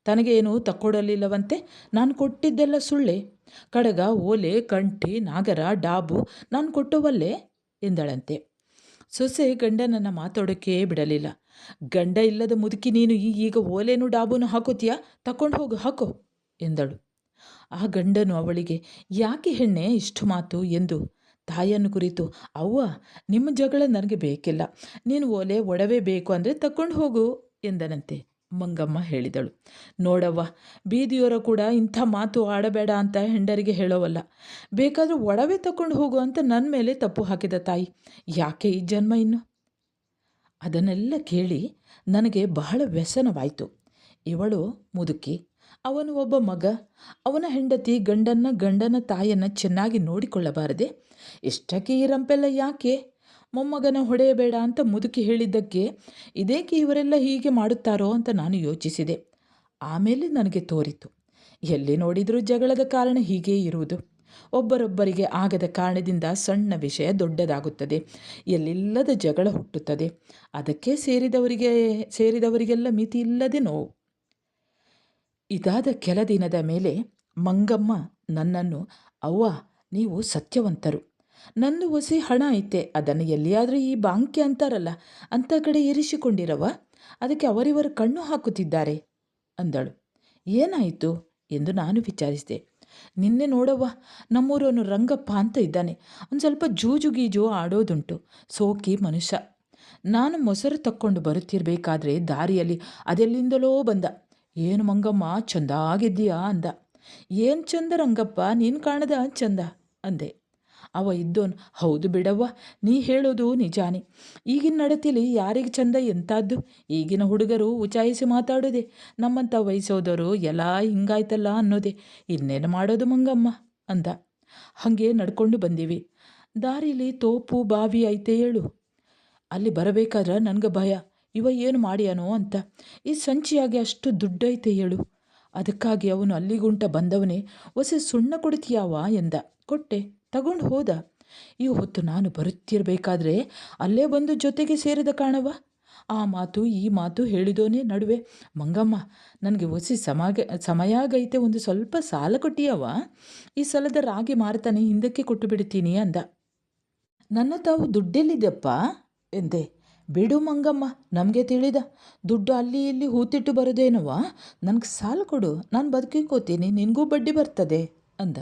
ತನಗೇನು ತಕ್ಕೊಡಲಿಲ್ಲವಂತೆ. ನಾನು ಕೊಟ್ಟಿದ್ದೆಲ್ಲ ಸುಳ್ಳೆ. ಕಡಗ, ಓಲೆ, ಕಂಠಿ, ನಾಗರ, ಡಾಬು, ನಾನು ಕೊಟ್ಟವಲ್ಲೇ ಎಂದಳಂತೆ. ಸೊಸೆ ಗಂಡನನ್ನು ಮಾತಾಡೋಕ್ಕೇ ಬಿಡಲಿಲ್ಲ. ಗಂಡ ಇಲ್ಲದ ಮುದುಕಿ ನೀನು ಈಗ ಓಲೇನು ಡಾಬೂನು ಹಾಕೋತೀಯಾ? ತಕೊಂಡು ಹೋಗು, ಹಾಕೋ ಎಂದಳು. ಆ ಗಂಡನು ಅವಳಿಗೆ, ಯಾಕೆ ಹೆಣ್ಣೆ, ಇಷ್ಟು ಮಾತು? ಎಂದು ತಾಯಿಯನ್ನು ಕುರಿತು, ಅವ್ವ, ನಿಮ್ಮ ಜಗಳ ನನಗೆ ಬೇಕಿಲ್ಲ. ನೀನು ಓಲೆ, ಒಡವೆ ಬೇಕು ಅಂದರೆ ತಕೊಂಡು ಹೋಗು ಎಂದನಂತೆ. ಮಂಗಮ್ಮ ಹೇಳಿದಳು. ನೋಡವ್ವ ಬೀದಿಯವರ ಕೂಡ ಇಂಥ ಮಾತು ಆಡಬೇಡ ಅಂತ ಹೆಂಡರಿಗೆ ಹೇಳೋವಲ್ಲ. ಬೇಕಾದರೂ ಒಡವೆ ತಕೊಂಡು ಹೋಗು ಅಂತ ನನ್ನ ಮೇಲೆ ತಪ್ಪು ಹಾಕಿದ ತಾಯಿ. ಯಾಕೆ ಈ ಜನ್ಮ ಇನ್ನು? ಅದನ್ನೆಲ್ಲ ಕೇಳಿ ನನಗೆ ಬಹಳ ವ್ಯಸನವಾಯಿತು. ಇವಳು ಮುದುಕಿ. ಅವನು ಒಬ್ಬ ಮಗ. ಅವನ ಹೆಂಡತಿ ಗಂಡನ್ನ ಗಂಡನ ತಾಯನ್ನು ಚೆನ್ನಾಗಿ ನೋಡಿಕೊಳ್ಳಬಾರದೆ. ಇಷ್ಟಕ್ಕೆ ಈ ರಂಪೆಲ್ಲ ಯಾಕೆ? ಮೊಮ್ಮಗನ ಹೊಡೆಯಬೇಡ ಅಂತ ಮುದುಕಿ ಹೇಳಿದ್ದಕ್ಕೆ ಇದೇಕೆ ಇವರೆಲ್ಲ ಹೀಗೆ ಮಾಡುತ್ತಾರೋ ಅಂತ ನಾನು ಯೋಚಿಸಿದೆ. ಆಮೇಲೆ ನನಗೆ ತೋರಿತು. ಎಲ್ಲಿ ನೋಡಿದರೂ ಜಗಳದ ಕಾರಣ ಹೀಗೇ ಇರುವುದು. ಒಬ್ಬರೊಬ್ಬರಿಗೆ ಆಗದ ಕಾರಣದಿಂದ ಸಣ್ಣ ವಿಷಯ ದೊಡ್ಡದಾಗುತ್ತದೆ. ಎಲ್ಲಿಲ್ಲದ ಜಗಳ ಹುಟ್ಟುತ್ತದೆ. ಅದಕ್ಕೆ ಸೇರಿದವರಿಗೆ, ಸೇರಿದವರಿಗೆಲ್ಲ ಮಿತಿ ಇಲ್ಲದೆ ನೋವು. ಇದಾದ ಕೆಲ ದಿನದ ಮೇಲೆ ಮಂಗಮ್ಮ ನನ್ನನ್ನು, ಅವ್ವ, ನೀವು ಸತ್ಯವಂತರು. ನಂದು ಹೊಸಿ ಹಣ ಐತೆ, ಅದನ್ನು ಎಲ್ಲಿಯಾದರೂ ಈ ಬಾಂಕ್ಯ ಅಂತಾರಲ್ಲ, ಅಂಥ ಕಡೆ ಇರಿಸಿಕೊಂಡಿರವ ಅದಕ್ಕೆ ಅವರಿವರು ಕಣ್ಣು ಹಾಕುತ್ತಿದ್ದಾರೆ ಅಂದಳು. ಏನಾಯಿತು ಎಂದು ನಾನು ವಿಚಾರಿಸಿದೆ. ನಿನ್ನೆ ನೋಡವ್ವ ನಮ್ಮೂರವನು ರಂಗಪ್ಪ ಅಂತ ಇದ್ದಾನೆ. ಒಂದು ಸ್ವಲ್ಪ ಜೂಜು ಗೀಜು ಆಡೋದುಂಟು, ಸೋಕಿ ಮನುಷ್ಯ. ನಾನು ಮೊಸರು ತಕ್ಕೊಂಡು ಬರುತ್ತಿರಬೇಕಾದ್ರೆ ದಾರಿಯಲ್ಲಿ ಅದೆಲ್ಲಿಂದಲೋ ಬಂದ. ಏನು ಮಂಗಮ್ಮ, ಚಂದಾಗಿದ್ದೀಯಾ ಅಂದ. ಏನು ಚಂದ ರಂಗಪ್ಪ, ನೀನು ಕಾಣದ ಚಂದ, ಅಂದೆ. ಅವ ಇದ್ದೋನು, ಹೌದು ಬಿಡವ್ವ, ನೀ ಹೇಳೋದು ನಿಜಾನೆ. ಈಗಿನ ನಡತಿಲಿ ಯಾರಿಗೆ ಚಂದ ಎಂಥದ್ದು ಈಗಿನ ಹುಡುಗರು ಉಚಾಯಿಸಿ ಮಾತಾಡೋದೆ ನಮ್ಮಂಥ ವಯಸ್ಸೋದವರು ಎಲ್ಲ ಹಿಂಗಾಯ್ತಲ್ಲ ಅನ್ನೋದೆ. ಇನ್ನೇನು ಮಾಡೋದು ಮಂಗಮ್ಮ? ಅಂದ. ಹಾಗೆ ನಡ್ಕೊಂಡು ಬಂದೀವಿ. ದಾರಿಲಿ ತೋಪು ಬಾವಿ ಐತೆ ಹೇಳು. ಅಲ್ಲಿ ಬರಬೇಕಾದ್ರೆ ನನಗೆ ಭಯ, ಇವ ಏನು ಮಾಡ್ಯಾನೋ ಅಂತ. ಈ ಸಂಚಿಯಾಗಿ ಅಷ್ಟು ದುಡ್ಡೈತೆ ಹೇಳು. ಅದಕ್ಕಾಗಿ ಅವನು ಅಲ್ಲಿಗುಂಟ ಬಂದವನೇ ಹೊಸ ಸುಣ್ಣ ಕೊಡ್ತೀಯಾವ ಎಂದ. ಕೊಟ್ಟೆ. ತಗೊಂಡು ಹೋದ. ಈ ಹೊತ್ತು ನಾನು ಬರುತ್ತಿರಬೇಕಾದ್ರೆ ಅಲ್ಲೇ ಬಂದು ಜೊತೆಗೆ ಸೇರಿದ ಕಾಣವ ಆ ಮಾತು, ಈ ಮಾತು ಹೇಳಿದೋನೇ ನಡುವೆ, ಮಂಗಮ್ಮ, ನನಗೆ ಒಸಿ ಸಮಾಗ, ಸಮಯ ಒಂದು ಸ್ವಲ್ಪ ಸಾಲ ಕೊಟ್ಟಿಯವ ಈ ಸಲದ ರಾಗಿ ಮಾರ್ತಾನೆ, ಹಿಂದಕ್ಕೆ ಕೊಟ್ಟು ಬಿಡ್ತೀನಿ ಅಂದ. ನನ್ನ ತಾವು ದುಡ್ಡೆಲ್ಲಿದೆಪ್ಪ ಎಂದೆ. ಬಿಡು ಮಂಗಮ್ಮ, ನಮಗೆ ತಿಳಿದ. ದುಡ್ಡು ಅಲ್ಲಿ ಇಲ್ಲಿ ಹೂತಿಟ್ಟು ಬರೋದೇನವ ನನಗೆ ಸಾಲ ಕೊಡು, ನಾನು ಬದುಕಿಕೋತೀನಿ ನಿನಗೂ ಬಡ್ಡಿ ಬರ್ತದೆ ಅಂದ.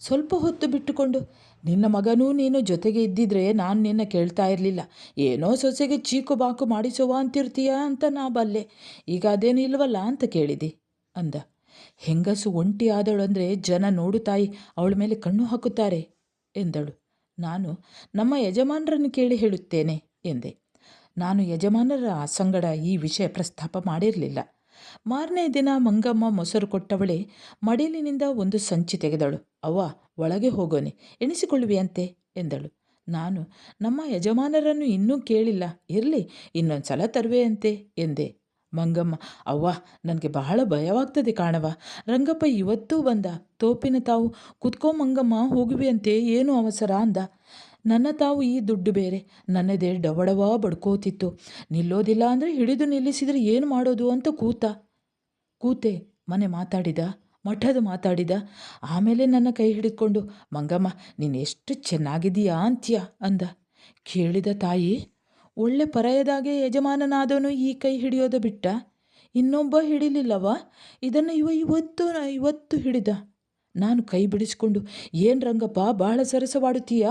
ಸ್ವಲ್ಪ ಹೊತ್ತು ಬಿಟ್ಟುಕೊಂಡು, ನಿನ್ನ ಮಗನೂ ನೀನು ಜೊತೆಗೆ ಇದ್ದಿದ್ರೆ ನಾನು ನಿನ್ನ ಕೇಳ್ತಾ ಇರಲಿಲ್ಲ. ಏನೋ ಸೊಸೆಗೆ ಚೀಕು ಬಾಕು ಮಾಡಿಸುವ ಅಂತಿರ್ತೀಯ ಅಂತ ನಾ ಬಲ್ಲೆ. ಈಗ ಅದೇನು ಇಲ್ವಲ್ಲ ಅಂತ ಕೇಳಿದಿ ಅಂದ. ಹೆಂಗಸು ಒಂಟಿ ಆದಳು ಅಂದರೆ ಜನ ನೋಡು ತಾಯಿ, ಅವಳ ಮೇಲೆ ಕಣ್ಣು ಹಾಕುತ್ತಾರೆ ಎಂದಳು. ನಾನು ನಮ್ಮ ಯಜಮಾನರನ್ನು ಕೇಳಿ ಹೇಳುತ್ತೇನೆ ಎಂದೆ. ನಾನು ಯಜಮಾನರ ಸಂಗಡ ಈ ವಿಷಯ ಪ್ರಸ್ತಾಪ ಮಾಡಿರಲಿಲ್ಲ. ಮಾರನೇ ದಿನ ಮಂಗಮ್ಮ ಮೊಸರು ಕೊಟ್ಟವಳೆ ಮಡಿಲಿನಿಂದ ಒಂದು ಸಂಚಿ ತೆಗೆದಳು. ಅವ್ವ, ಒಳಗೆ ಹೋಗೋನೆ ಎಣಿಸಿಕೊಳ್ಳುವಿಯಂತೆ ಎಂದಳು. ನಾನು, ನಮ್ಮ ಯಜಮಾನರನ್ನು ಇನ್ನೂ ಕೇಳಿಲ್ಲ. ಇರಲಿ, ಇನ್ನೊಂದು ಸಲ ತರುವೆಯಂತೆ ಎಂದೆ. ಮಂಗಮ್ಮ, ಅವ್ವ, ನನಗೆ ಬಹಳ ಭಯವಾಗ್ತದೆ ಕಾಣವ ರಂಗಪ್ಪ ಇವತ್ತೂ ಬಂದ. ತೋಪಿನ ತಾವು ಕುತ್ಕೋ ಮಂಗಮ್ಮ, ಹೋಗುವಿಯಂತೆ ಏನು ಅವಸರ ಅಂದ. ನನ್ನ ತಾವು ಈ ದುಡ್ಡು ಬೇರೆ. ನನ್ನದೇ ಡವಡವ ಬಡ್ಕೋತಿತ್ತು. ನಿಲ್ಲೋದಿಲ್ಲ ಅಂದರೆ ಹಿಡಿದು ನಿಲ್ಲಿಸಿದರೆ ಏನು ಮಾಡೋದು ಅಂತ ಕೂತ. ಕೂತೆ, ಮನೆ ಮಾತಾಡಿದ, ಮಠದ ಮಾತಾಡಿದ. ಆಮೇಲೆ ನನ್ನ ಕೈ ಹಿಡಿದುಕೊಂಡು, ಮಂಗಮ್ಮ, ನೀನು ಎಷ್ಟು ಚೆನ್ನಾಗಿದೀಯಾ ಅಂತ್ಯ ಅಂದ. ಕೇಳಿದ ತಾಯಿ, ಒಳ್ಳೆ ಪರಯದಾಗೆ ಯಜಮಾನನಾದವನು ಈ ಕೈ ಹಿಡಿಯೋದು ಬಿಟ್ಟ. ಇನ್ನೊಬ್ಬ ಹಿಡಿಲಿಲ್ಲವ? ಇದನ್ನು ಇವ ಇವತ್ತು ಇವತ್ತು ಹಿಡಿದ. ನಾನು ಕೈ ಬಿಡಿಸ್ಕೊಂಡು, ಏನು ರಂಗಪ್ಪ ಬಹಳ ಸರಸವಾಡುತ್ತೀಯಾ?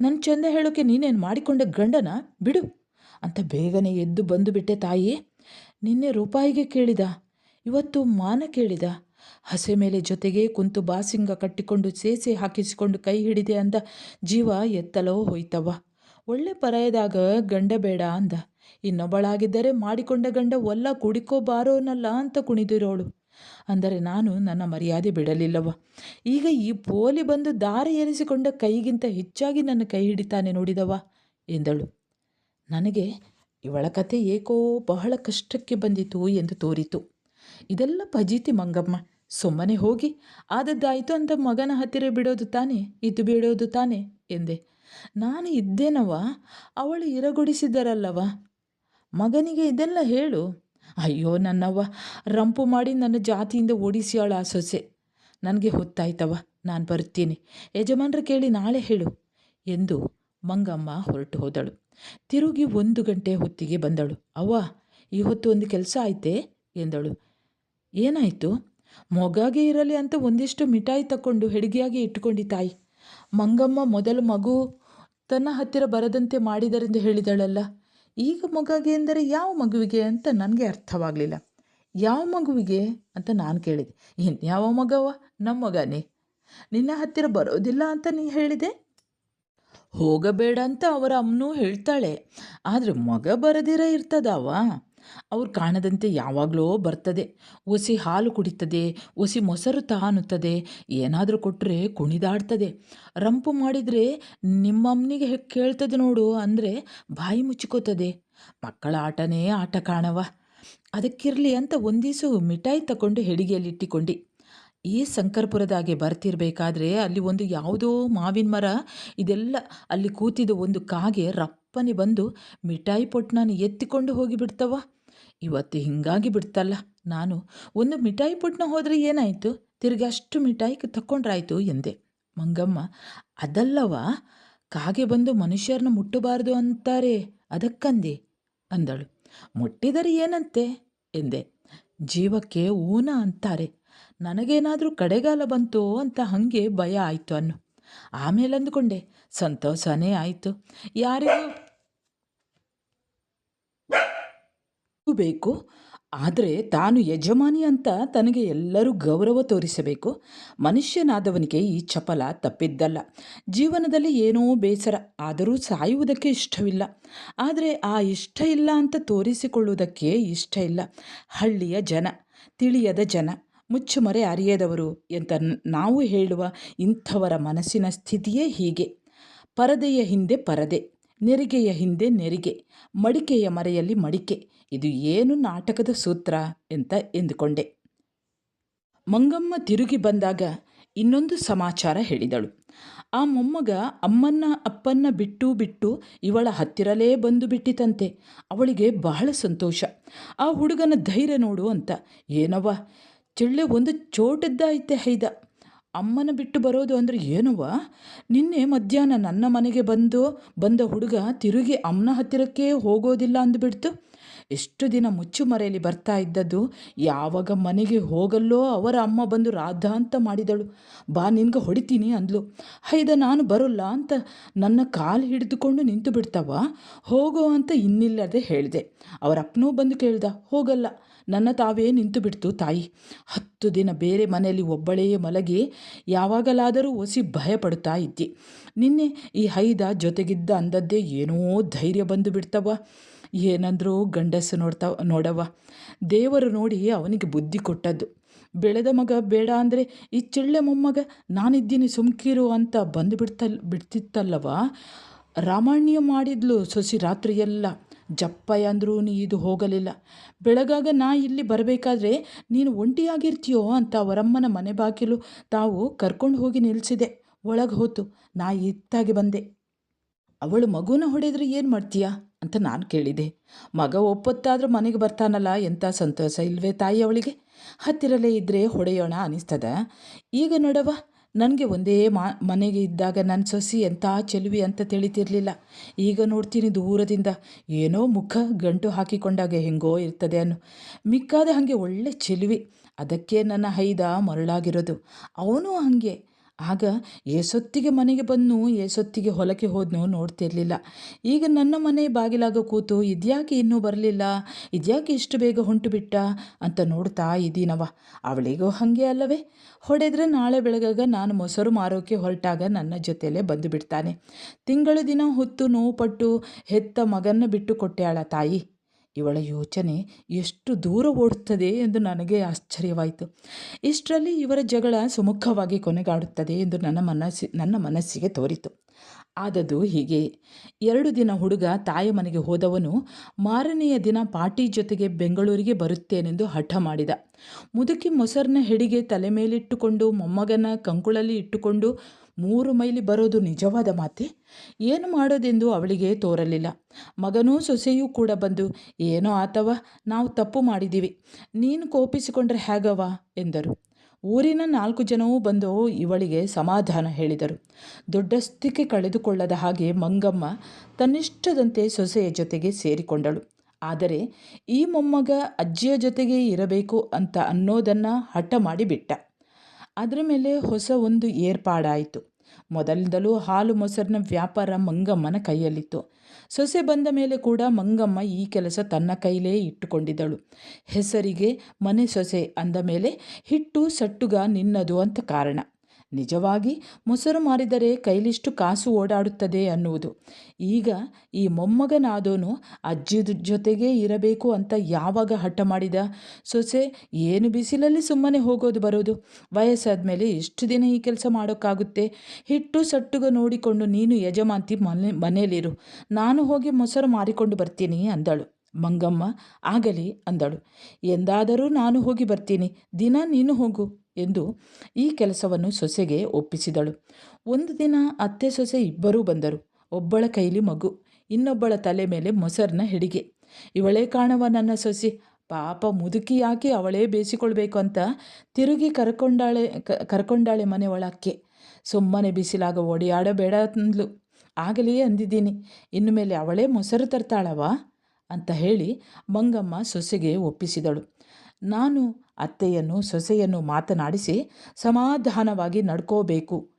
ನನ್ನ ಚಂದ ಹೇಳೋಕೆ ನೀನೇನು ಮಾಡಿಕೊಂಡ ಗಂಡನ? ಬಿಡು, ಅಂತ ಬೇಗನೆ ಎದ್ದು ಬಂದು ಬಿಟ್ಟೆ ತಾಯಿ. ನಿನ್ನೆ ರೂಪಾಯಿಗೆ ಕೇಳಿದ, ಇವತ್ತು ಮಾನ ಕೇಳಿದ. ಹಸೆ ಮೇಲೆ ಜೊತೆಗೆ ಕುಂತು ಬಾಸಿಂಗ ಕಟ್ಟಿಕೊಂಡು ಸೇಸೆ ಹಾಕಿಸಿಕೊಂಡು ಕೈ ಹಿಡಿದೆ ಅಂದ, ಜೀವ ಎತ್ತಲೋ ಹೋಯ್ತವ ಒಳ್ಳೆ ಪರಾಯದಾಗ ಗಂಡ ಬೇಡ ಅಂದ. ಇನ್ನೊಬ್ಬಳಾಗಿದ್ದರೆ ಮಾಡಿಕೊಂಡ ಗಂಡ ಒಲ್ಲ ಕುಡಿಕೋಬಾರೋನಲ್ಲ ಅಂತ ಕುಣಿದಿರೋಳು. ಅಂದರೆ ನಾನು ನನ್ನ ಮರ್ಯಾದೆ ಬಿಡಲಿಲ್ಲವ ಈಗ ಈ ಪೋಲಿ ಬಂದು ದಾರಿ ಎರಿಸಿಕೊಂಡ ಕೈಗಿಂತ ಹೆಚ್ಚಾಗಿ ನನ್ನ ಕೈ ಹಿಡಿತಾನೆ ನೋಡಿದವ ಎಂದಳು. ನನಗೆ ಇವಳ ಕತೆ ಏಕೋ ಬಹಳ ಕಷ್ಟಕ್ಕೆ ಬಂದಿತು ಎಂದು ತೋರಿತು. ಇದೆಲ್ಲ ಪಜೀತಿ ಮಂಗಮ್ಮ, ಸುಮ್ಮನೆ ಹೋಗಿ, ಆದದ್ದಾಯಿತು ಅಂತ ಮಗನ ಹತ್ತಿರ ಬಿಡೋದು ತಾನೆ ಇದು ಬಿಡೋದು ತಾನೆ, ಎಂದೆ. ನಾನು ಇದ್ದೇನವ ಅವಳು ಇರಗೊಡಿಸಿದರಲ್ಲವ ಮಗನಿಗೆ ಇದೆಲ್ಲ ಹೇಳು. ಅಯ್ಯೋ ನನ್ನವ್ವ, ರಂಪು ಮಾಡಿ ನನ್ನ ಜಾತಿಯಿಂದ ಓಡಿಸ್ಯಾಳ ಆ ಸೊಸೆ. ನನಗೆ ಹೊತ್ತಾಯ್ತವ ನಾನು ಬರ್ತೀನಿ. ಯಜಮಾನ್ರ ಕೇಳಿ ನಾಳೆ ಹೇಳು ಎಂದು ಮಂಗಮ್ಮ ಹೊರಟು ಹೋದಳು. ತಿರುಗಿ ಒಂದು ಗಂಟೆ ಹೊತ್ತಿಗೆ ಬಂದಳು. ಅವ್ವ ಈ ಹೊತ್ತು ಒಂದು ಕೆಲಸ ಆಯ್ತೆ ಎಂದಳು. ಏನಾಯಿತು? ಮೊಗಾಗೆ ಇರಲಿ ಅಂತ ಒಂದಿಷ್ಟು ಮಿಠಾಯಿ ತಕ್ಕೊಂಡು ಹೆಡಿಗೆಯಾಗಿ ಇಟ್ಟುಕೊಂಡಿ ತಾಯಿ. ಮಂಗಮ್ಮ ಮೊದಲು ಮಗು ತನ್ನ ಹತ್ತಿರ ಬರದಂತೆ ಮಾಡಿದರೆಂದು ಹೇಳಿದಳಲ್ಲ. ಈಗ ಮಗಗೆ ಎಂದರೆ ಯಾವ ಮಗುವಿಗೆ ಅಂತ ನನಗೆ ಅರ್ಥವಾಗಲಿಲ್ಲ. ಯಾವ ಮಗುವಿಗೆ ಅಂತ ನಾನು ಕೇಳಿದೆ. ಇನ್ಯಾವ ಮಗವ ನಮ್ಮ ಮಗನೇ. ನಿನ್ನ ಹತ್ತಿರ ಬರೋದಿಲ್ಲ ಅಂತ ನೀ ಹೇಳಿದೆ? ಹೋಗಬೇಡ ಅಂತ ಅವರ ಅಮ್ಮನೂ ಹೇಳ್ತಾಳೆ. ಆದರೆ ಮಗ ಬರದಿರ ಇರ್ತದವ ಅವ್ರು ಕಾಣದಂತೆ ಯಾವಾಗಲೋ ಬರ್ತದೆ. ಒಸಿ ಹಾಲು ಕುಡಿತದೆ, ಒಸಿ ಮೊಸರು ತಾನುತ್ತದೆ, ಏನಾದರೂ ಕೊಟ್ಟರೆ ಕುಣಿದಾಡ್ತದೆ. ರಂಪು ಮಾಡಿದರೆ ನಿಮ್ಮಮ್ಮನಿಗೆ ಕೇಳ್ತದೆ ನೋಡು ಅಂದರೆ ಬಾಯಿ ಮುಚ್ಚಿಕೋತದೆ. ಮಕ್ಕಳ ಆಟನೇ ಆಟ ಕಾಣವ. ಅದಕ್ಕಿರಲಿ ಅಂತ ಒಂದೀಸು ಮಿಠಾಯಿ ತಗೊಂಡು ಹೆಡಿಗೆಯಲ್ಲಿಟ್ಟಿಕೊಂಡು ಈ ಶಂಕರ್ಪುರದಾಗೆ ಬರ್ತಿರಬೇಕಾದ್ರೆ ಅಲ್ಲಿ ಒಂದು ಯಾವುದೋ ಮಾವಿನ ಮರ, ಇದೆಲ್ಲ ಅಲ್ಲಿ ಕೂತಿದ್ದ ಒಂದು ಕಾಗೆ ರಪ್ಪನೆ ಬಂದು ಮಿಠಾಯಿ ಪೊಟ್ಟಣನ ಎತ್ತಿಕೊಂಡು ಹೋಗಿಬಿಡ್ತವ ಇವತ್ತು ಹಿಂಗಾಗಿ ಬಿಡ್ತಲ್ಲ. ನಾನು, ಒಂದು ಮಿಠಾಯಿ ಪೊಟ್ನ ಹೋದರೆ ಏನಾಯಿತು? ತಿರ್ಗಿ ಅಷ್ಟು ಮಿಠಾಯಿ ತಕ್ಕೊಂಡ್ರಾಯ್ತು ಎಂದೆ. ಮಂಗಮ್ಮ ಅದಲ್ಲವ ಕಾಗೆ ಬಂದು ಮನುಷ್ಯರನ್ನ ಮುಟ್ಟಬಾರದು ಅಂತಾರೆ. ಅದಕ್ಕಂದೆ? ಅಂದಳು. ಮುಟ್ಟಿದರೆ ಏನಂತೆ? ಎಂದೆ. ಜೀವಕ್ಕೆ ಊನ ಅಂತಾರೆ. ನನಗೇನಾದರೂ ಕಡೆಗಾಲ ಬಂತು ಅಂತ ಹಾಗೆ ಭಯ ಆಯಿತು ಅನ್ನು. ಆಮೇಲೆ ಅಂದುಕೊಂಡೆ ಸಂತೋಷನೇ ಆಯಿತು. ಯಾರಿಗೂ ಬೇಕು. ಆದರೆ ತಾನು ಯಜಮಾನಿ ಅಂತ ತನಗೆ ಎಲ್ಲರೂ ಗೌರವ ತೋರಿಸಬೇಕು. ಮನುಷ್ಯನಾದವನಿಗೆ ಈ ಚಪಲ ತಪ್ಪಿದ್ದಲ್ಲ. ಜೀವನದಲ್ಲಿ ಏನೋ ಬೇಸರ, ಆದರೂ ಸಾಯುವುದಕ್ಕೆ ಇಷ್ಟವಿಲ್ಲ. ಆದರೆ ಆ ಇಷ್ಟ ಇಲ್ಲ ಅಂತ ತೋರಿಸಿಕೊಳ್ಳುವುದಕ್ಕೆ ಇಷ್ಟ ಇಲ್ಲ. ಹಳ್ಳಿಯ ಜನ, ತಿಳಿಯದ ಜನ, ಮುಚ್ಚುಮರೆ ಅರಿಯದವರು ಅಂತ ನಾವು ಹೇಳುವ ಇಂಥವರ ಮನಸ್ಸಿನ ಸ್ಥಿತಿಯೇ ಹೀಗೆ. ಪರದೆಯ ಹಿಂದೆ ಪರದೆ, ನೆರಿಗೆಯ ಹಿಂದೆ ನೆರಿಗೆ, ಮಡಿಕೆಯ ಮರೆಯಲ್ಲಿ ಮಡಿಕೆ ಇದು ಏನು ನಾಟಕದ ಸೂತ್ರ ಅಂತ ಎಂದುಕೊಂಡೆ. ಮಂಗಮ್ಮ ತಿರುಗಿ ಬಂದಾಗ ಇನ್ನೊಂದು ಸಮಾಚಾರ ಹೇಳಿದಳು. ಆ ಮೊಮ್ಮಗ ಅಮ್ಮನ್ನ ಅಪ್ಪನ್ನ ಬಿಟ್ಟು ಬಿಟ್ಟು ಇವಳ ಹತ್ತಿರಲೇ ಬಂದು ಬಿಟ್ಟಿತಂತೆ. ಅವಳಿಗೆ ಬಹಳ ಸಂತೋಷ. ಆ ಹುಡುಗನ ಧೈರ್ಯ ನೋಡು ಅಂತ. ಏನವ್ವ? ಚಿಳ್ಳೆ ಒಂದು ಚೋಟದ್ದಾಯ್ತೆ ಹೈದ. ಅಮ್ಮನ ಬಿಟ್ಟು ಬರೋದು ಅಂದರೆ ಏನವ್ವ? ನಿನ್ನೆ ಮಧ್ಯಾಹ್ನ ನನ್ನ ಮನೆಗೆ ಬಂದು ಬಂದ ಹುಡುಗ ತಿರುಗಿ ಅಮ್ಮನ ಹತ್ತಿರಕ್ಕೆ ಹೋಗೋದಿಲ್ಲ ಅಂದುಬಿಡ್ತು. ಎಷ್ಟು ದಿನ ಮುಚ್ಚುಮರೆಯಲ್ಲಿ ಬರ್ತಾ ಇದ್ದದ್ದು? ಯಾವಾಗ ಮನೆಗೆ ಹೋಗಲ್ಲೋ ಅವರ ಅಮ್ಮ ಬಂದು ರಾಧ ಅಂತ ಮಾಡಿದಳು. ಬಾ, ನಿನ್ಗೆ ಹೊಡಿತೀನಿ ಅಂದ್ಲು. ಹೈದ ನಾನು ಬರೋಲ್ಲ ಅಂತ ನನ್ನ ಕಾಲು ಹಿಡಿದುಕೊಂಡು ನಿಂತು ಬಿಡ್ತಾವ? ಹೋಗೋ ಅಂತ ಇನ್ನಿಲ್ಲದೆ ಹೇಳಿದೆ. ಅವರ ಅಪ್ಪನೂ ಬಂದು ಕೇಳ್ದ. ಹೋಗಲ್ಲ. ನನ್ನ ತಾವೇ ನಿಂತು ಬಿಡ್ತು ತಾಯಿ. ಹತ್ತು ದಿನ ಬೇರೆ ಮನೆಯಲ್ಲಿ ಒಬ್ಬಳೆಯೇ ಮಲಗಿ ಯಾವಾಗಲಾದರೂ ಒಸಿ ಭಯಪಡುತ್ತಾ ಇದ್ದಿ. ನಿನ್ನೆ ಈ ಹೈದ ಜೊತೆಗಿದ್ದ ಅಂದದ್ದೇ ಏನೋ ಧೈರ್ಯ ಬಂದು ಬಿಡ್ತವ ಏನಂದ್ರೂ ಗಂಡಸು ನೋಡ್ತಾ ನೋಡವ್ವ. ದೇವರು ನೋಡಿ ಅವನಿಗೆ ಬುದ್ಧಿ ಕೊಟ್ಟದ್ದು. ಬೆಳೆದ ಮಗ ಬೇಡ ಅಂದರೆ ಈ ಚಿಳ್ಳೆ ಮೊಮ್ಮಗ ನಾನಿದ್ದೀನಿ ಸುಮ್ಕಿರು ಅಂತ ಬಂದು ಬಿಡ್ತಲ್ ಬಿಡ್ತಿತ್ತಲ್ಲವ ರಾಮಾಯಣ ಮಾಡಿದ್ಲು ಸೊಸಿ ರಾತ್ರಿಯೆಲ್ಲ. ಜಪ್ಪಯ್ಯ ಅಂದ್ರೂ ನೀ ಇದು ಹೋಗಲಿಲ್ಲ. ಬೆಳಗಾಗ ನಾ ಇಲ್ಲಿ ಬರಬೇಕಾದ್ರೆ ನೀನು ಒಂಟಿಯಾಗಿರ್ತೀಯೋ ಅಂತ ಅವರಮ್ಮನ ಮನೆ ಬಾಗಿಲು ತಾವು ಕರ್ಕೊಂಡು ಹೋಗಿ ನಿಲ್ಲಿಸಿದೆ ಒಳಗೆ ಹೋತು. ನಾ ಇತ್ತಾಗಿ ಬಂದೆ. ಅವಳು ಮಗುನ ಹೊಡೆದ್ರೆ ಏನು ಮಾಡ್ತೀಯಾ ಅಂತ ನಾನು ಕೇಳಿದೆ. ಮಗ ಒಪ್ಪತ್ತಾದ್ರೂ ಮನೆಗೆ ಬರ್ತಾನಲ್ಲ ಎಂಥ ಸಂತೋಷ ಇಲ್ವೇ ತಾಯಿ ಅವಳಿಗೆ? ಹತ್ತಿರಲೇ ಇದ್ದರೆ ಹೊಡೆಯೋಣ ಅನಿಸ್ತದ. ಈಗ ನೋಡವ ನನಗೆ ಒಂದೇ ಮಾ, ಮನೆಗೆ ಇದ್ದಾಗ ನನ್ನ ಸೊಸಿ ಎಂಥ ಚೆಲುವಿ ಅಂತ ತಿಳಿತಿರ್ಲಿಲ್ಲ. ಈಗ ನೋಡ್ತೀನಿ ದೂರದಿಂದ. ಏನೋ ಮುಖ ಗಂಟು ಹಾಕಿಕೊಂಡಾಗ ಹೆಂಗೋ ಇರ್ತದೆ ಅನ್ನು. ಮಿಕ್ಕಾದ ಹಾಗೆ ಒಳ್ಳೆ ಚೆಲುವಿ. ಅದಕ್ಕೆ ನನ್ನ ಹೈದ ಮರಳಾಗಿರೋದು. ಅವನು ಹಾಗೆ. ಆಗ ಏಸೊತ್ತಿಗೆ ಮನೆಗೆ ಬಂದು ಏಸೊತ್ತಿಗೆ ಹೊಲಕ್ಕೆ ಹೋದ್ನು, ನೋಡ್ತಿರ್ಲಿಲ್ಲ. ಈಗ ನನ್ನ ಮನೆ ಬಾಗಿಲಾಗ ಕೂತು ಇದ್ಯಾಕೆ ಇನ್ನೂ ಬರಲಿಲ್ಲ? ಇದ್ಯಾಕೆ ಇಷ್ಟು ಬೇಗ ಹೊಂಟು ಬಿಟ್ಟ? ಅಂತ ನೋಡ್ತಾ ಇದ್ದೀನವ ಅವಳಿಗೂ ಹಾಗೆ ಅಲ್ಲವೇ? ಹೊಡೆದ್ರೆ ನಾಳೆ ಬೆಳಗಾಗ ನಾನು ಮೊಸರು ಮಾರೋಕೆ ಹೊರಟಾಗ ನನ್ನ ಜೊತೆಯಲ್ಲೇ ಬಂದು ಬಿಡ್ತಾನೆ. ತಿಂಗಳು ದಿನ ಹೊತ್ತು ನೋವು ಪಟ್ಟು ಹೆತ್ತ ಮಗನ್ನ ಬಿಟ್ಟು ಕೊಟ್ಟ್ಯಾಳ ತಾಯಿ. ಇವಳ ಯೋಚನೆ ಎಷ್ಟು ದೂರ ಓಡುತ್ತದೆ ಎಂದು ನನಗೆ ಆಶ್ಚರ್ಯವಾಯಿತು. ಇಷ್ಟರಲ್ಲಿ ಇವರ ಜಗಳ ಸುಮುಖವಾಗಿ ಕೊನೆಗಾಡುತ್ತದೆ ಎಂದು ನನ್ನ ಮನಸ್ಸಿ, ನನ್ನ ಮನಸ್ಸಿಗೆ ತೋರಿತು. ಆದದ್ದು ಹೀಗೆ. ಎರಡು ದಿನ ಹುಡುಗ ತಾಯಿ ಮನೆಗೆ ಹೋದವನು ಮಾರನೆಯ ದಿನ ಪಾಟಿ ಜೊತೆಗೆ ಬೆಂಗಳೂರಿಗೆ ಬರುತ್ತೇನೆಂದು ಹಠ ಮಾಡಿದ. ಮುದುಕಿ ಮೊಸರನ್ನ ಹೆಡಿಗೆ ತಲೆ ಮೇಲಿಟ್ಟುಕೊಂಡು ಮೊಮ್ಮಗನ ಕಂಕುಳಲ್ಲಿ ಇಟ್ಟುಕೊಂಡು ಮೂರು ಮೈಲಿ ಬರೋದು ನಿಜವಾದ ಮಾತೆ? ಏನು ಮಾಡೋದೆಂದು ಅವಳಿಗೆ ತೋರಲಿಲ್ಲ. ಮಗನೂ ಸೊಸೆಯೂ ಕೂಡ ಬಂದು, ಏನೋ ಆತವ, ನಾವು ತಪ್ಪು ಮಾಡಿದ್ದೀವಿ. ನೀನು ಕೋಪಿಸಿಕೊಂಡ್ರೆ ಹೇಗವ ಎಂದರು. ಊರಿನ ನಾಲ್ಕು ಜನವೂ ಬಂದು ಇವಳಿಗೆ ಸಮಾಧಾನ ಹೇಳಿದರು. ದೊಡ್ಡಸ್ತಿಕೆ ಕಳೆದುಕೊಳ್ಳದ ಹಾಗೆ ಮಂಗಮ್ಮ ತನ್ನಿಷ್ಟದಂತೆ ಸೊಸೆಯ ಜೊತೆಗೆ ಸೇರಿಕೊಂಡಳು. ಆದರೆ, ಈ ಮೊಮ್ಮಗ ಅಜ್ಜಿಯ ಜೊತೆಗೆ ಇರಬೇಕು ಅಂತ ಅನ್ನೋದನ್ನು ಹಠ ಮಾಡಿಬಿಟ್ಟ. ಅದರ ಮೇಲೆ ಹೊಸ ಒಂದು ಏರ್ಪಾಡಾಯಿತು. ಮೊದಲಿಂದಲೂ ಹಾಲು ಮೊಸರಿನ ವ್ಯಾಪಾರ ಮಂಗಮ್ಮನ ಕೈಯಲ್ಲಿತ್ತು. ಸೊಸೆ ಬಂದ ಮೇಲೆ ಕೂಡ ಮಂಗಮ್ಮ ಈ ಕೆಲಸ ತನ್ನ ಕೈಲೇ ಇಟ್ಟುಕೊಂಡಿದ್ದಳು. ಹೆಸರಿಗೆ ಮನೆ ಸೊಸೆ ಅಂದ ಮೇಲೆ ಹಿಟ್ಟು ಸಟ್ಟುಗ ನಿನ್ನದು ಅಂತ ಕಾರಣ. ನಿಜವಾಗಿ ಮೊಸರು ಮಾರಿದರೆ ಕೈಲಿಷ್ಟು ಕಾಸು ಓಡಾಡುತ್ತದೆ ಅನ್ನುವುದು. ಈಗ ಈ ಮೊಮ್ಮಗನಾದೋನು ಅಜ್ಜಿ ಜೊತೆಗೇ ಇರಬೇಕು ಅಂತ ಯಾವಾಗ ಹಠ ಮಾಡಿದ? ಸೊಸೆ, ಏನು ಬಿಸಿಲಲ್ಲಿ ಸುಮ್ಮನೆ ಹೋಗೋದು ಬರೋದು? ವಯಸ್ಸಾದ ಮೇಲೆ ಎಷ್ಟು ದಿನ ಈ ಕೆಲಸ ಮಾಡೋಕ್ಕಾಗುತ್ತೆ? ಹಿಟ್ಟು ಸಟ್ಟುಗ ನೋಡಿಕೊಂಡು ನೀನು ಯಜಮಾಂತಿ ಮನೆ, ಮನೆಯಲ್ಲಿರು. ನಾನು ಹೋಗಿ ಮೊಸರು ಮಾರಿಕೊಂಡು ಬರ್ತೀನಿ ಅಂದಳು. ಮಂಗಮ್ಮ, ಆಗಲಿ ಅಂದಳು. ಎಂದಾದರೂ ನಾನು ಹೋಗಿ ಬರ್ತೀನಿ. ದಿನ ನೀನು ಹೋಗು. ಎಂದು ಈ ಕೆಲಸವನ್ನು ಸೊಸೆಗೆ ಒಪ್ಪಿಸಿದಳು. ಒಂದು ದಿನ ಅತ್ತೆ ಸೊಸೆ ಇಬ್ಬರೂ ಬಂದರು. ಒಬ್ಬಳ ಕೈಲಿ ಮಗು, ಇನ್ನೊಬ್ಬಳ ತಲೆ ಮೇಲೆ ಮೊಸರನ್ನ ಹಿಡಿಗೆ. ಇವಳೇ ಕಾಣವ ನನ್ನ ಸೊಸೆ. ಪಾಪ ಮುದುಕಿ ಯಾಕೆ ಅವಳೇ ಬೇಯಿಸಿಕೊಳ್ಬೇಕು ಅಂತ ತಿರುಗಿ ಕರ್ಕೊಂಡಾಳೆ ಕರ್ಕೊಂಡಾಳೆ ಮನೆ ಒಳಕ್ಕೆ. ಸುಮ್ಮನೆ ಬಿಸಿಲಾಗ ಓಡಿಯಾಡಬೇಡ ಅಂದ್ಲು. ಆಗಲೇ ಅಂದಿದ್ದೀನಿ. ಇನ್ನು ಮೇಲೆ ಅವಳೇ ಮೊಸರು ತರ್ತಾಳವಾ? ಅಂತ ಹೇಳಿ ಮಂಗಮ್ಮ ಸೊಸೆಗೆ ಒಪ್ಪಿಸಿದಳು. ನಾನು ಅತ್ತೆಯನ್ನು, ಸೊಸೆಯನ್ನು ಮಾತನಾಡಿಸಿ ಸಮಾಧಾನವಾಗಿ ನಡ್ಕೋಬೇಕು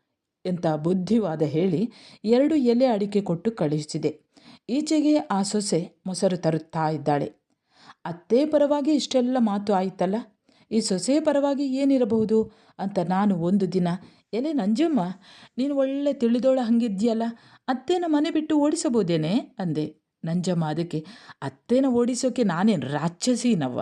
ಅಂತ ಬುದ್ಧಿವಾದ ಹೇಳಿ ಎರಡು ಎಲೆ ಅಡಿಕೆ ಕೊಟ್ಟು ಕಳುಹಿಸಿದೆ. ಈಚೆಗೆ ಆ ಸೊಸೆ ಮೊಸರು ತರುತ್ತಾ ಇದ್ದಾಳೆ. ಅತ್ತೆ ಪರವಾಗಿ ಇಷ್ಟೆಲ್ಲ ಮಾತು ಆಯಿತಲ್ಲ? ಈ ಸೊಸೆ ಪರವಾಗಿ ಏನಿರಬಹುದು? ಅಂತ ನಾನು ಒಂದು ದಿನ, ಎಲೆ ನಂಜಮ್ಮ, ನೀನು ಒಳ್ಳೆ ತಿಳಿದೋಳ ಹಂಗಿದ್ಯಲ್ಲ ಅತ್ತೇನ ಮನೆ ಬಿಟ್ಟು ಓಡಿಸಬಹುದೇನೆ? ಅಂದೆ. ನಂಜಮ್ಮ ಅದಕ್ಕೆ, ಅತ್ತೇನ ಓಡಿಸೋಕೆ ನಾನೇನು ರಾಕ್ಷಸಿನವ್ವ?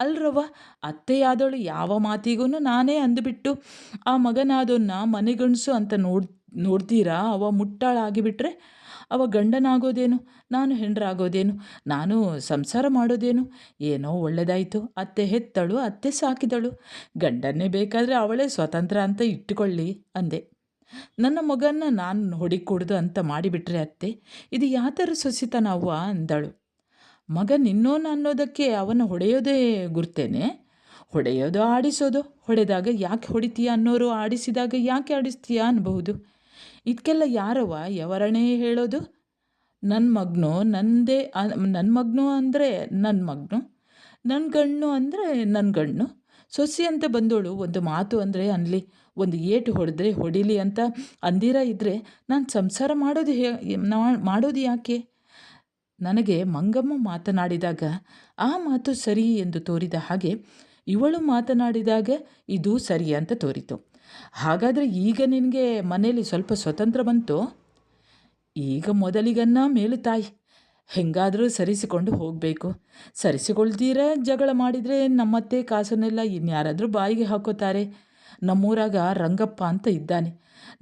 ಅಲ್ರವ್ವ ಅತ್ತೆಯಾದವಳು ಯಾವ ಮಾತಿಗೂ ನಾನೇ ಅಂದುಬಿಟ್ಟು, ಆ ಮಗನಾದವನ್ನ ಮನೆಗಣಸು ಅಂತ ನೋಡ್, ನೋಡ್ತೀರಾ? ಅವ ಮುಟ್ಟಾಳಾಗಿಬಿಟ್ರೆ ಅವ ಗಂಡನಾಗೋದೇನು? ನಾನು ಹೆಂಡ್ರಾಗೋದೇನು? ನಾನು ಸಂಸಾರ ಮಾಡೋದೇನು? ಏನೋ ಒಳ್ಳೆದಾಯಿತು. ಅತ್ತೆ ಹೆತ್ತಳು, ಅತ್ತೆ ಸಾಕಿದಳು. ಗಂಡನ್ನೇ ಬೇಕಾದರೆ ಅವಳೇ ಸ್ವತಂತ್ರ ಅಂತ ಇಟ್ಟುಕೊಳ್ಳಿ ಅಂದೆ. ನನ್ನ ಮಗನ್ನ ನಾನು ಹೊಡಿಕೊಡ್ದು ಅಂತ ಮಾಡಿಬಿಟ್ರೆ ಅತ್ತೆ, ಇದು ಯಾವ ಥರ ಸೊಸಿತನವ್ವ ಅಂದಳು. ಮಗ ನಿನ್ನೋನು ಅನ್ನೋದಕ್ಕೆ ಅವನ ಹೊಡೆಯೋದೇ ಗುರ್ತೇನೆ. ಹೊಡೆಯೋದು ಆಡಿಸೋದು. ಹೊಡೆದಾಗ ಯಾಕೆ ಹೊಡಿತೀಯ ಅನ್ನೋರು ಆಡಿಸಿದಾಗ ಯಾಕೆ ಆಡಿಸ್ತೀಯ ಅನ್ಬಹುದು. ಇದಕ್ಕೆಲ್ಲ ಯಾರವ ಯವರಣೆ ಹೇಳೋದು? ನನ್ನ ಮಗನು? ನಂದೇ ನನ್ನ ಮಗನು ಅಂದರೆ ನನ್ನ ಮಗನು. ನನ್ನ ಗಣ್ಣು ಅಂದರೆ ನನ್ನ ಗಣ್ಣು ಸೊಸಿ ಅಂತ ಬಂದೋಳು ಒಂದು ಮಾತು ಅಂದರೆ ಅನ್ಲಿ. ಒಂದು ಏಟು ಹೊಡೆದ್ರೆ ಹೊಡಿಲಿ ಅಂತ ಅಂದಿರ ಇದ್ದರೆ ನಾನು ಸಂಸಾರ ಮಾಡೋದು ಹೇ ಮಾಡೋದು ಯಾಕೆ? ನನಗೆ ಮಂಗಮ್ಮ ಮಾತನಾಡಿದಾಗ ಆ ಮಾತು ಸರಿ ಎಂದು ತೋರಿದ ಹಾಗೆ ಇವಳು ಮಾತನಾಡಿದಾಗ ಇದು ಸರಿ ಅಂತ ತೋರಿತು. ಹಾಗಾದರೆ ಈಗ ನಿನಗೆ ಮನೆಯಲ್ಲಿ ಸ್ವಲ್ಪ ಸ್ವತಂತ್ರ ಬಂತು? ಈಗ ಮೊದಲಿಗನ್ನ ಮೇಲು ತಾಯಿ, ಹೆಂಗಾದರೂ ಸರಿಸಿಕೊಂಡು ಹೋಗಬೇಕು. ಸರಿಸಿಕೊಳ್ತೀರ ಜಗಳ ಮಾಡಿದರೆ ನಮ್ಮತ್ತೆ ಕಾಸನ್ನೆಲ್ಲ ಇನ್ಯಾರಾದರೂ ಬಾಯಿಗೆ ಹಾಕೋತಾರೆ. ನಮ್ಮೂರಾಗ ರಂಗಪ್ಪ ಅಂತ ಇದ್ದಾನೆ.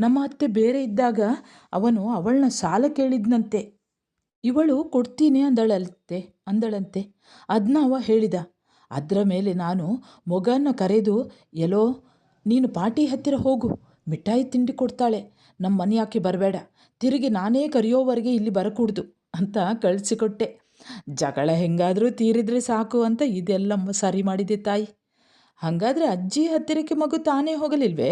ನಮ್ಮ ಅತ್ತೆ ಬೇರೆ ಇದ್ದಾಗ ಅವನು ಅವಳನ್ನ ಸಾಲ ಕೇಳಿದ್ನಂತೆ. ಇವಳು ಕೊಡ್ತೀನಿ ಅಂದಳಂತೆ ಅಂದಳಂತೆ. ಅದನ್ನ ಅವ ಹೇಳಿದ. ಅದರ ಮೇಲೆ ನಾನು ಮಗನ ಕರೆದು ಎಲೋ ನೀನು ಪಾಟಿ ಹತ್ತಿರ ಹೋಗು. ಮಿಠಾಯಿ ತಿಂಡಿ ಕೊಡ್ತಾಳೆ. ನಮ್ಮ ಮನೆ ಬರಬೇಡ? ತಿರುಗಿ ನಾನೇ ಕರೆಯೋವರೆಗೆ ಇಲ್ಲಿ ಬರಕೂಡ್ದು ಅಂತ ಕಳಿಸಿಕೊಟ್ಟೆ. ಜಗಳ ಹೆಂಗಾದರೂ ತೀರಿದ್ರೆ ಸಾಕು ಅಂತ ಇದೆಲ್ಲ ಸರಿ ಮಾಡಿದೆ ತಾಯಿ. ಹಾಗಾದರೆ ಅಜ್ಜಿ ಹತ್ತಿರಕ್ಕೆ ಮಗು ತಾನೇ ಹೋಗಲಿಲ್ವೇ?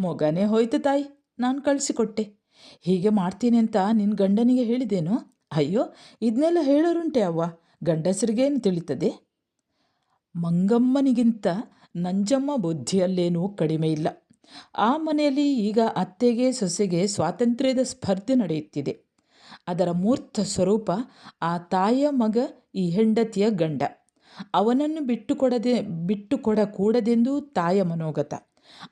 ಮಗನೇ ಹೋಯ್ತು ತಾಯಿ, ನಾನು ಕಳಿಸಿಕೊಟ್ಟೆ. ಹೀಗೆ ಮಾಡ್ತೀನಿ ಅಂತ ನಿನ್ನ ಗಂಡನಿಗೆ ಹೇಳಿದೇನು? ಅಯ್ಯೋ ಇದನ್ನೆಲ್ಲ ಹೇಳೋರುಂಟೆ ಅವ್ವ. ಗಂಡಸರಿಗೇನು ತಿಳಿತದೆ? ಮಂಗಮ್ಮನಿಗಿಂತ ನಂಜಮ್ಮ ಬುದ್ಧಿಯಲ್ಲೇನೂ ಕಡಿಮೆ ಇಲ್ಲ. ಆ ಮನೆಯಲ್ಲಿ ಈಗ ಅತ್ತೆಗೆ, ಸೊಸೆಗೆ ಸ್ವಾತಂತ್ರ್ಯದ ಸ್ಪರ್ಧೆ ನಡೆಯುತ್ತಿದೆ. ಅದರ ಮೂರ್ತ ಸ್ವರೂಪ ಆ ತಾಯಿಯ ಮಗ, ಈ ಹೆಂಡತಿಯ ಗಂಡ. ಅವನನ್ನು ಬಿಟ್ಟುಕೊಡದೆ, ಬಿಟ್ಟುಕೊಡಕೂಡದೆಂದು ತಾಯ ಮನೋಗತ.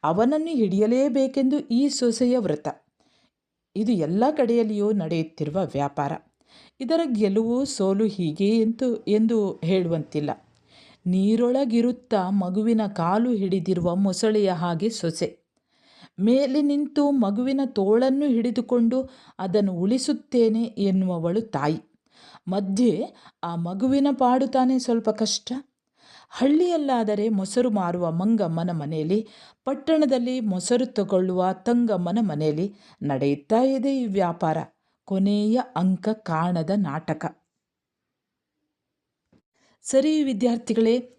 ಅವನನ್ನು ಹಿಡಿಯಲೇಬೇಕೆಂದು ಈ ಸೊಸೆಯ ವ್ರತ. ಇದು ಎಲ್ಲ ಕಡೆಯಲ್ಲಿಯೂ ನಡೆಯುತ್ತಿರುವ ವ್ಯಾಪಾರ. ಇದರ ಗೆಲುವು ಸೋಲು ಹೀಗೆ ಎಂದು ಎಂದು ಹೇಳುವಂತಿಲ್ಲ. ನೀರೊಳಗಿರುತ್ತಾ ಮಗುವಿನ ಕಾಲು ಹಿಡಿದಿರುವ ಮೊಸಳೆಯ ಹಾಗೆ ಸೊಸೆ. ಮೇಲೆ ನಿಂತು ಮಗುವಿನ ತೋಳನ್ನು ಹಿಡಿದುಕೊಂಡು ಅದನ್ನು ಉಳಿಸುತ್ತೇನೆ ಎನ್ನುವವಳು ತಾಯಿ. ಮಧ್ಯೆ ಆ ಮಗುವಿನ ಪಾಡು ತಾನೇ ಸ್ವಲ್ಪ ಕಷ್ಟ. ಹಳ್ಳಿಯಲ್ಲಾದರೆ ಮೊಸರು ಮಾರುವ ಮಂಗಮ್ಮನ ಮನೆಯಲ್ಲಿ, ಪಟ್ಟಣದಲ್ಲಿ ಮೊಸರು ತಗೊಳ್ಳುವ ತಂಗಮ್ಮನ ಮನೆಯಲ್ಲಿ ನಡೆಯುತ್ತಾ ಇದೆ ಈ ವ್ಯಾಪಾರ. ಕೊನೆಯ ಅಂಕ ಕಾಣದ ನಾಟಕ. ಸರಿ ವಿದ್ಯಾರ್ಥಿಗಳೇ,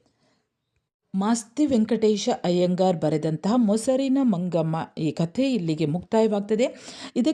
ಮಾಸ್ತಿ ವೆಂಕಟೇಶ ಅಯ್ಯಂಗಾರ್ ಬರೆದಂತಹ ಮೊಸರಿನ ಮಂಗಮ್ಮ ಈ ಕಥೆ ಇಲ್ಲಿಗೆ ಮುಕ್ತಾಯವಾಗ್ತದೆ. ಇದಕ್ಕೆ